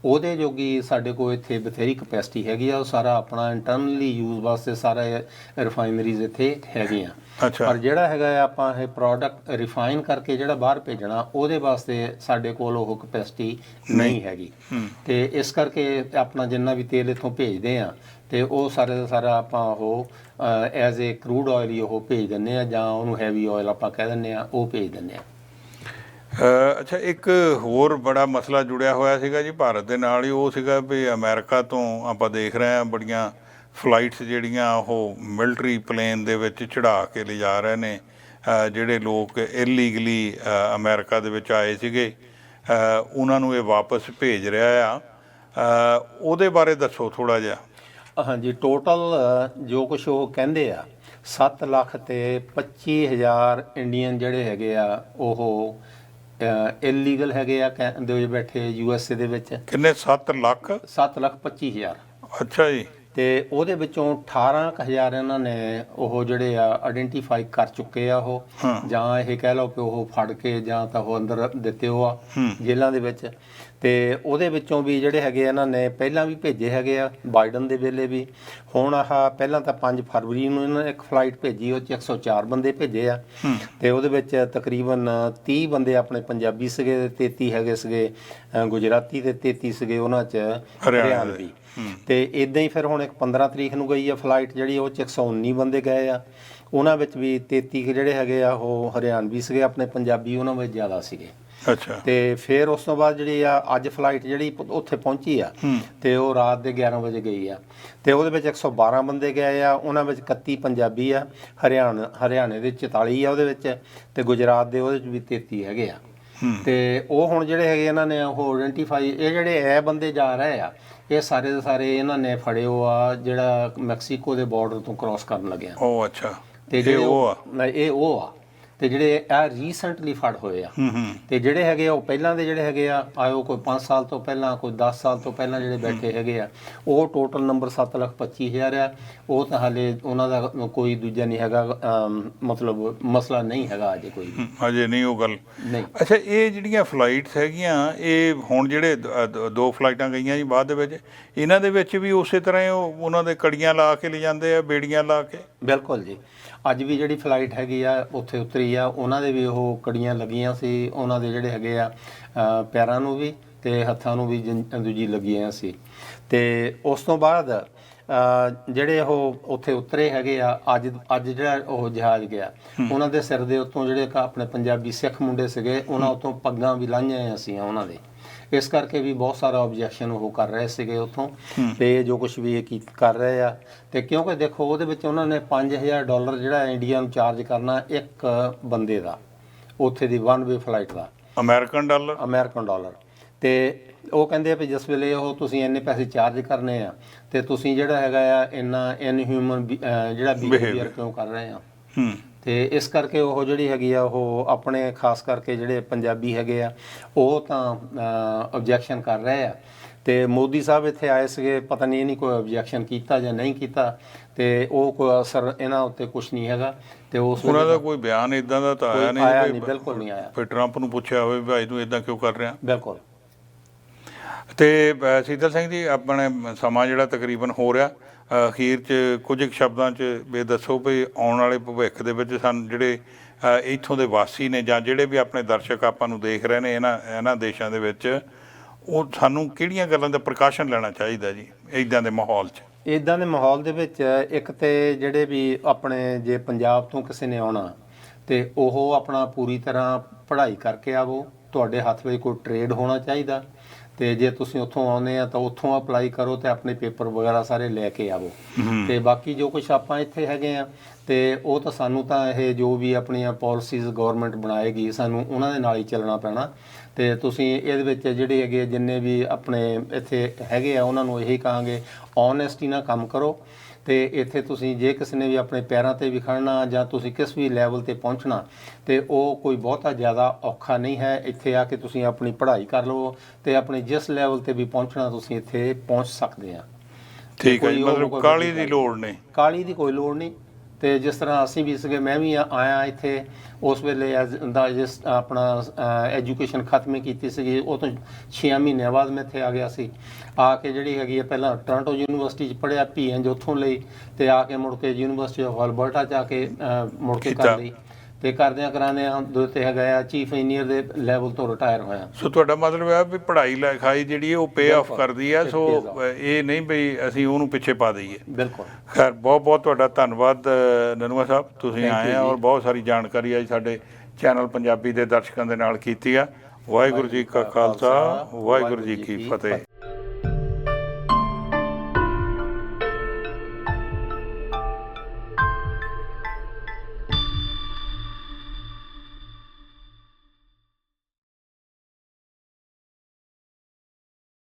ਉਹਦੇ ਜੋਗੀ ਸਾਡੇ ਕੋਲ ਇੱਥੇ ਬਥੇਰੀ ਕਪੈਸਿਟੀ ਹੈਗੀ ਆ ਉਹ ਸਾਰਾ ਆਪਣਾ ਇੰਟਰਨਲੀ ਯੂਜ਼ ਵਾਸਤੇ ਸਾਰਾ ਰਿਫਾਈਨਰੀਜ਼ ਇੱਥੇ ਹੈਗੀਆਂ। ਅੱਛਾ। ਪਰ ਜਿਹੜਾ ਹੈਗਾ ਆ ਆਪਾਂ ਇਹ ਪ੍ਰੋਡਕਟ ਰਿਫਾਈਨ ਕਰਕੇ ਜਿਹੜਾ ਬਾਹਰ ਭੇਜਣਾ ਉਹਦੇ ਵਾਸਤੇ ਸਾਡੇ ਕੋਲ ਉਹ ਕਪੈਸਿਟੀ ਨਹੀਂ ਹੈਗੀ। ਤੇ ਇਸ ਕਰਕੇ ਆਪਣਾ ਜਿੰਨਾ ਵੀ ਤੇਲ ਇੱਥੋਂ ਭੇਜਦੇ ਆ ਤੇ ਉਹ ਸਾਰੇ ਦਾ ਸਾਰਾ ਆਪਾਂ ਉਹ ਐਜ਼ ਏ ਕਰੂਡ ਆਇਲ ਹੀ ਉਹ ਭੇਜ ਦਿੰਨੇ ਆ ਜਾਂ ਉਹਨੂੰ ਹੈਵੀ ਆਇਲ ਆਪਾਂ ਕਹਿ ਦਿੰਨੇ ਆ ਉਹ ਭੇਜ ਦਿੰਨੇ ਆ। ਅ, ਅੱਛਾ, ਇੱਕ ਹੋਰ ਬੜਾ ਮਸਲਾ ਜੁੜਿਆ ਹੋਇਆ ਸੀਗਾ ਜੀ ਭਾਰਤ ਦੇ ਨਾਲ ਹੀ, ਉਹ ਸੀਗਾ ਵੀ ਅਮਰੀਕਾ ਤੋਂ ਆਪਾਂ ਦੇਖ ਰਹੇ ਹਾਂ ਬੜੀਆਂ ਫਲਾਈਟਸ ਜਿਹੜੀਆਂ ਉਹ ਮਿਲਟਰੀ ਪਲੇਨ ਦੇ ਵਿੱਚ ਚੜਾ ਕੇ ਲਿਜਾ ਰਹੇ ਨੇ ਜਿਹੜੇ ਲੋਕ ਇਲੀਗਲੀ ਅਮਰੀਕਾ ਦੇ ਵਿੱਚ ਆਏ ਸੀਗੇ ਉਹਨਾਂ ਨੂੰ ਇਹ ਵਾਪਸ ਭੇਜ ਰਿਹਾ ਆ। ਉਹਦੇ ਬਾਰੇ ਦੱਸੋ ਥੋੜਾ ਜਿਹਾ। ਹਾਂਜੀ ਟੋਟਲ ਜੋ ਕੁਝ ਉਹ ਕਹਿੰਦੇ ਆ 7 ਲੱਖ ਤੇ 25000 ਇੰਡੀਅਨ ਜਿਹੜੇ ਹੈਗੇ ਆ, ਉਹ ਇਲੀਗਲ ਹੈਗੇ ਆ ਕੈ- ਦੇ ਵਿੱਚ ਬੈਠੇ ਯੂ ਐਸ ਏ ਦੇ ਵਿੱਚ। ਕਿੰਨੇ? 7 ਲੱਖ? 7 ਲੱਖ 25000 ਅੱਛਾ ਜੀ। ਤੇ ਉਹਦੇ ਵਿੱਚੋਂ 18000 ਇਹਨਾਂ ਨੇ ਉਹ ਜਿਹੜੇ ਆ ਆਇਡੈਂਟੀਫਾਈ ਕਰ ਚੁੱਕੇ ਆ ਉਹ। ਜਾਂ ਇਹ ਕਹਿ ਲਓ ਕਿ ਉਹ ਫੜ ਕੇ ਜਾਂ ਤਾਂ ਉਹ ਅੰਦਰ ਦਿੱਤੇ ਹੋ ਆ ਜੇਲ੍ਹਾਂ ਦੇ ਵਿੱਚ। ਤੇ ਉਹਦੇ ਵਿੱਚੋਂ ਵੀ ਜਿਹੜੇ ਹੈਗੇ ਇਹਨਾਂ ਨੇ ਪਹਿਲਾਂ ਵੀ ਭੇਜੇ ਹੈਗੇ ਆ ਬਾਈਡਨ ਦੇ ਵੇਲੇ ਵੀ। ਹੁਣ ਆਹ ਪਹਿਲਾਂ ਤਾਂ 5 ਫਰਵਰੀ ਨੂੰ ਇਹਨਾਂ ਨੇ ਇੱਕ ਫਲਾਈਟ ਭੇਜੀ ਉਹ ਚ 104 ਬੰਦੇ ਭੇਜੇ ਆ। ਤੇ ਉਹਦੇ ਵਿੱਚ ਤਕਰੀਬਨ 30 ਬੰਦੇ ਆਪਣੇ ਪੰਜਾਬੀ ਸੀਗੇ ਤੇ 33 ਹੈਗੇ ਸੀਗੇ ਗੁਜਰਾਤੀ ਤੇ 33 ਸੀਗੇ ਉਹਨਾਂ ਚ। ਹਰਿਆਣਵੀ ਤੇ ਇਦਾਂ ਹੀ ਫਿਰ ਹੁਣ ਇੱਕ 15 ਤਰੀਕ ਨੂੰ ਗਈ ਆ ਫਲਾਈਟ ਜਿਹੜੀ ਉਹ ਚ 119 ਬੰਦੇ ਗਏ ਆ। ਉਹਨਾਂ ਵਿੱਚ ਵੀ 33 ਕੁ ਜਿਹੜੇ ਹੈਗੇ ਆ ਉਹ ਹਰਿਆਣਵੀ ਸੀਗੇ ਆਪਣੇ ਪੰਜਾਬੀ ਉਹਨਾਂ ਵਿੱਚ ਜ਼ਿਆਦਾ ਸੀਗੇ। ਅੱਛਾ। ਤੇ ਫਿਰ ਉਸ ਤੋਂ ਬਾਅਦ ਜਿਹੜੀ ਆ ਅੱਜ ਫਲਾਈਟ ਜਿਹੜੀ ਉੱਥੇ ਪਹੁੰਚੀ ਆ ਤੇ ਉਹ ਰਾਤ ਦੇ 11 ਵਜੇ ਗਈ ਆ। ਤੇ ਉਹਦੇ ਵਿੱਚ 112 ਬੰਦੇ ਗਏ ਆ ਉਹਨਾਂ ਵਿੱਚ 31 ਪੰਜਾਬੀ ਆ ਹਰਿਆਣਾ ਹਰਿਆਣੇ ਦੇ 44 ਆ ਉਹਦੇ ਵਿੱਚ ਤੇ ਗੁਜਰਾਤ ਦੇ ਉਹਦੇ ਵਿੱਚ ਵੀ 33 ਹੈਗੇ ਆ। ਤੇ ਉਹ ਹੁਣ ਜਿਹੜੇ ਹੈਗੇ ਇਹਨਾਂ ਨੇ ਉਹ ਆਇਡੈਂਟੀਫਾਈ ਇਹ ਜਿਹੜੇ ਐ ਬੰਦੇ ਜਾ ਰਹੇ ਆ ਇਹ ਸਾਰੇ ਦੇ ਸਾਰੇ ਇਹਨਾਂ ਨੇ ਫੜਿਓ ਆ ਜਿਹੜਾ ਮੈਕਸੀਕੋ ਦੇ ਬਾਰਡਰ ਤੋਂ ਕ੍ਰਾਸ ਕਰਨ ਲੱਗਿਆ ਉਹ ਅੱਛਾ। ਤੇ ਇਹ ਜਿਹੜੇ ਉਹ ਆ? ਨਹੀਂ, ਇਹ ਉਹ ਆ। ਤੇ ਜਿਹੜੇ ਆ ਰੀਸੈਂਟਲੀ ਫੜ ਹੋਏ ਆ। ਤੇ ਜਿਹੜੇ ਹੈਗੇ ਆ ਉਹ ਪਹਿਲਾਂ ਦੇ ਜਿਹੜੇ ਹੈਗੇ ਆ ਆਇਓ ਕੋਈ 5 ਸਾਲ ਤੋਂ ਪਹਿਲਾਂ ਕੋਈ 10 ਸਾਲ ਤੋਂ ਪਹਿਲਾਂ ਜਿਹੜੇ ਬੈਠੇ ਹੈਗੇ ਆ ਉਹ ਟੋਟਲ ਨੰਬਰ 725000 ਆ। ਉਹ ਤਾਂ ਹਾਲੇ ਉਹਨਾਂ ਦਾ ਕੋਈ ਦੂਜਾ ਨਹੀਂ ਹੈਗਾ ਮਤਲਬ ਮਸਲਾ ਨਹੀਂ ਹੈਗਾ ਅਜੇ ਕੋਈ। ਹਜੇ ਨਹੀਂ ਉਹ ਗੱਲ। ਨਹੀਂ। ਅੱਛਾ ਇਹ ਜਿਹੜੀਆਂ ਫਲਾਈਟਸ ਹੈਗੀਆਂ ਇਹ ਹੁਣ ਜਿਹੜੇ ਦ- ਫਲਾਈਟਾਂ ਗਈਆਂ ਜੀ ਬਾਅਦ ਦੇ ਵਿੱਚ ਇਹਨਾਂ ਦੇ ਵਿੱਚ ਵੀ ਉਸੇ ਤਰ੍ਹਾਂ ਉਹਨਾਂ ਦੇ ਕੜੀਆਂ ਲਾ ਕੇ ਲੈ ਜਾਂਦੇ ਆ ਬੇੜੀਆਂ ਲਾ ਕੇ? ਬਿਲਕੁਲ ਜੀ। ਅੱਜ ਵੀ ਜਿਹੜੀ ਫਲਾਈਟ ਹੈਗੀ ਆ ਉੱਥੇ ਉਤਰੀ ਆ। ਉਹਨਾਂ ਦੇ ਵੀ ਉਹ ਕੜੀਆਂ ਲੱਗੀਆਂ ਸੀ। ਉਹਨਾਂ ਦੇ ਜਿਹੜੇ ਹੈਗੇ ਆ ਪੈਰਾਂ ਨੂੰ ਵੀ ਤੇ ਹੱਥਾਂ ਨੂੰ ਵੀ ਦੂਜੀ ਲੱਗੀਆਂ ਸੀ। ਤੇ ਉਸ ਤੋਂ ਬਾਅਦ ਜਿਹੜੇ ਉਹ ਉੱਥੇ ਉਤਰੇ ਹੈਗੇ ਆ ਅੱਜ ਅੱਜ ਜਿਹੜਾ ਉਹ ਜਹਾਜ਼ ਗਿਆ ਉਹਨਾਂ ਦੇ ਸਿਰ ਦੇ ਉੱਤੋਂ ਜਿਹੜੇ ਆਪਣੇ ਪੰਜਾਬੀ ਸਿੱਖ ਮੁੰਡੇ ਸੀਗੇ ਉਹਨਾਂ ਉੱਤੋਂ ਪੱਗਾਂ ਵੀ ਲਾਈਆਂ ਸੀ ਉਹਨਾਂ ਦੇ। ਇਸ ਕਰਕੇ ਵੀ ਬਹੁਤ ਸਾਰਾ ਆਬਜੈਕਸ਼ਨ ਉਹ ਕਰ ਰਹੇ ਸੀਗੇ ਉੱਥੋਂ। ਤੇ ਜੋ ਕੁਝ ਵੀ ਇਹ ਕੀ ਕਰ ਰਹੇ ਆ। ਤੇ ਕਿਉਂਕਿ ਦੇਖੋ ਉਹਦੇ ਵਿੱਚ ਉਹਨਾਂ ਨੇ 5000 ਡਾਲਰ ਜਿਹੜਾ ਇੰਡੀਆ ਨੂੰ ਚਾਰਜ ਕਰਨਾ ਇੱਕ ਬੰਦੇ ਦਾ ਉੱਥੇ ਦੀ ਵਨ ਵੇ ਫਲਾਈਟ ਦਾ। American dollar? American dollar. ਤੇ ਉਹ ਕਹਿੰਦੇ ਆ ਵੀ ਜਿਸ ਵੇਲੇ ਉਹ ਤੁਸੀਂ ਇੰਨੇ ਪੈਸੇ ਚਾਰਜ ਕਰਨੇ ਆ ਤੇ ਤੁਸੀਂ ਜਿਹੜਾ ਹੈਗਾ ਆ ਇੰਨਾ ਇਨਹਿਊਮਨ ਜਿਹੜਾ ਬਿਹੇਵੀਅਰ। ਕਿਉਂ ਕਰ ਰਹੇ ਆ। ਹੂੰ। ਤੇ ਇਸ ਕਰਕੇ ਉਹ ਜਿਹੜੀ ਹੈਗੀ ਆ ਉਹ ਆਪਣੇ ਖਾਸ ਕਰਕੇ ਜਿਹੜੇ ਪੰਜਾਬੀ ਹੈਗੇ ਆ ਉਹ ਤਾਂ ਆਬਜੈਕਸ਼ਨ ਕਰ ਰਹੇ ਆ। ਤੇ ਮੋਦੀ ਸਾਹਿਬ ਇੱਥੇ ਆਏ ਸੀਗੇ ਪਤਾ ਨਹੀਂ ਇਹਨੀ ਕੋਈ ਆਬਜੈਕਸ਼ਨ ਕੀਤਾ ਜਾਂ ਨਹੀਂ ਕੀਤਾ ਤੇ ਉਹ ਕੋਈ ਅਸਰ ਇਹਨਾਂ ਉੱਤੇ ਕੁਝ ਨਹੀਂ ਹੈਗਾ ਤੇ ਉਸ ਉਹਨਾਂ ਦਾ ਕੋਈ ਬਿਆਨ ਇਦਾਂ ਦਾ ਤਾਂ ਆਇਆ ਆਇਆ ਨਹੀਂ ਨਹੀਂ ਬਿਲਕੁਲ ਨਹੀਂ ਆਇਆ। ਫਿਰ ਟਰੰਪ ਨੂੰ ਪੁੱਛਿਆ ਹੋਵੇ ਵੀ ਭਾਈ ਤੂੰ ਇਦਾਂ ਕਿਉਂ ਕਰ ਰਿਹਾ? ਬਿਲਕੁਲ। ਤੇ ਸੀਤਲ ਸਿੰਘ ਜੀ ਆਪਣੇ ਸਮਾਂ ਜਿਹੜਾ ਤਕਰੀਬਨ ਹੋ ਰਿਹਾ ਅਖੀਰ ਚ ਕੁਝ ਕੁ ਸ਼ਬਦਾਂ ਚ ਵੀ ਦੱਸੋ ਵੀ ਆਉਣ ਵਾਲੇ ਭਵਿੱਖ ਦੇ ਵਿੱਚ ਸਾਨੂੰ ਜਿਹੜੇ ਇੱਥੋਂ ਦੇ ਵਾਸੀ ਨੇ ਜਾਂ ਜਿਹੜੇ ਵੀ ਆਪਣੇ ਦਰਸ਼ਕ ਆਪਾਂ ਨੂੰ ਦੇਖ ਰਹੇ ਨੇ ਇਹਨਾਂ ਇਹਨਾਂ ਦੇਸ਼ਾਂ ਦੇ ਵਿੱਚ, ਉਹ ਸਾਨੂੰ ਕਿਹੜੀਆਂ ਗੱਲਾਂ ਦਾ ਪ੍ਰਕਾਸ਼ਨ ਲੈਣਾ ਚਾਹੀਦਾ ਜੀ ਇਦਾਂ ਦੇ ਮਾਹੌਲ 'ਚ? ਇਦਾਂ ਦੇ ਮਾਹੌਲ ਦੇ ਵਿੱਚ ਇੱਕ ਤੇ ਜਿਹੜੇ ਵੀ ਆਪਣੇ ਜੇ ਪੰਜਾਬ ਤੋਂ ਕਿਸੇ ਨੇ ਆਉਣਾ, ਤੇ ਉਹ ਆਪਣਾ ਪੂਰੀ ਤਰ੍ਹਾਂ ਪੜ੍ਹਾਈ ਕਰਕੇ ਆਵੋ, ਤੁਹਾਡੇ ਹੱਥ ਵਿੱਚ ਕੋਈ ਟ੍ਰੇਡ ਹੋਣਾ ਚਾਹੀਦਾ। ਤੇ ਜੇ ਤੁਸੀਂ ਉੱਥੋਂ ਆਉਂਦੇ ਆ ਤਾਂ ਉੱਥੋਂ ਅਪਲਾਈ ਕਰੋ ਤੇ ਆਪਣੇ ਪੇਪਰ ਵਗੈਰਾ ਸਾਰੇ ਲੈ ਕੇ ਆਵੋ। ਤੇ ਬਾਕੀ ਜੋ ਕੁਝ ਆਪਾਂ ਇੱਥੇ ਹੈਗੇ ਆ ਤੇ ਉਹ ਤਾਂ ਸਾਨੂੰ ਤਾਂ ਇਹ ਜੋ ਵੀ ਆਪਣੀਆਂ ਪਾਲਿਸੀਜ਼ ਗਵਰਨਮੈਂਟ ਬਣਾਏਗੀ ਸਾਨੂੰ ਉਹਨਾਂ ਦੇ ਨਾਲ ਹੀ ਚੱਲਣਾ ਪੈਣਾ। ਤੇ ਤੁਸੀਂ ਇਹਦੇ ਵਿੱਚ ਜਿਹੜੇ ਹੈਗੇ ਜਿੰਨੇ ਵੀ ਆਪਣੇ ਇੱਥੇ ਹੈਗੇ ਆ ਉਹਨਾਂ ਨੂੰ ਇਹੀ ਕਹਾਂਗੇ ਓਨੈਸਟੀ ਨਾਲ ਕੰਮ ਕਰੋ। ਤੇ ਇੱਥੇ ਤੁਸੀਂ ਜੇ ਕਿਸੇ ਨੇ ਵੀ ਆਪਣੇ ਪੈਰਾਂ ਤੇ ਵੀ ਖੜਨਾ ਜਾਂ ਤੁਸੀਂ ਕਿਸ ਵੀ ਲੈਵਲ ਤੇ ਪਹੁੰਚਣਾ ਤੇ ਉਹ ਕੋਈ ਬਹੁਤਾ ਜ਼ਿਆਦਾ ਔਖਾ ਨਹੀਂ ਹੈ। ਇੱਥੇ ਆ ਕੇ ਤੁਸੀਂ ਆਪਣੀ ਪੜ੍ਹਾਈ ਕਰ ਲਵੋ ਤੇ ਆਪਣੇ ਜਿਸ ਲੈਵਲ ਤੇ ਵੀ ਪਹੁੰਚਣਾ ਤੁਸੀਂ ਇੱਥੇ ਪਹੁੰਚ ਸਕਦੇ ਆ। ਠੀਕ ਹੈ ਮਤਲਬ ਕਾਲੀ ਦੀ ਲੋੜ ਨਹੀਂ। ਕਾਲੀ ਦੀ ਕੋਈ ਲੋੜ ਨਹੀਂ। ਤੇ ਜਿਸ ਤਰ੍ਹਾਂ ਅਸੀਂ ਵੀ ਸੀਗੇ ਮੈਂ ਵੀ ਆਇਆ ਇੱਥੇ ਉਸ ਵੇਲੇ ਦਾ ਜਿਸ ਆਪਣਾ ਐਜੂਕੇਸ਼ਨ ਖਤਮ ਕੀਤੀ ਸੀਗੀ ਉਹ ਤੋਂ 6 ਮਹੀਨਿਆਂ ਬਾਅਦ ਮੈਂ ਇੱਥੇ ਆ ਗਿਆ ਸੀ ਆ ਕੇ ਜਿਹੜੀ ਹੈਗੀ ਹੈ ਪਹਿਲਾਂ ਟੋਰਾਂਟੋ ਯੂਨੀਵਰਸਿਟੀ ਚ ਪੜ੍ਹਿਆ ਪੀਐਨ ਉੱਥੋਂ ਲਈ ਤੇ ਆ ਕੇ ਮੁੜ ਕੇ ਯੂਨੀਵਰਸਿਟੀ ਆਫ ਅਲਬਰਟਾ ਚ ਆ ਕੇ ਮੁੜ ਕੇ। ਕਰ ਲਈ ਤੇ ਕਰਦਿਆਂ ਕਰਾਂਦਿਆਂ ਦੋ ਤੇ ਹੈਗਾ ਆ ਚੀਫ ਇੰਜੀਨੀਅਰ ਦੇ ਲੈਵਲ ਤੋਂ ਰਿਟਾਇਰ ਹੋਇਆ। ਸੋ ਤੁਹਾਡਾ ਮਤਲਬ ਹੈ ਵੀ ਪੜ੍ਹਾਈ ਲਿਖਾਈ ਜਿਹੜੀ ਉਹ ਪੇ ਆਫ ਕਰਦੀ ਹੈ ਸੋ ਇਹ ਨਹੀਂ ਵੀ ਅਸੀਂ ਉਹਨੂੰ ਪਿੱਛੇ ਪਾ ਦਈਏ। ਬਿਲਕੁਲ। ਖੈਰ ਬਹੁਤ ਬਹੁਤ ਤੁਹਾਡਾ ਧੰਨਵਾਦ ਨਨੂਆ ਸਾਹਿਬ। ਤੁਸੀਂ ਆਏ ਆ। ਔਰ ਬਹੁਤ ਸਾਰੀ ਜਾਣਕਾਰੀ ਅੱਜ ਸਾਡੇ ਚੈਨਲ ਪੰਜਾਬੀ ਦੇ ਦਰਸ਼ਕਾਂ ਦੇ ਨਾਲ ਕੀਤੀ ਆ। ਵਾਹਿਗੁਰੂ ਜੀ ਕਾ ਖਾਲਸਾ ਵਾਹਿਗੁਰੂ ਜੀ ਕੀ ਫਤਿਹ।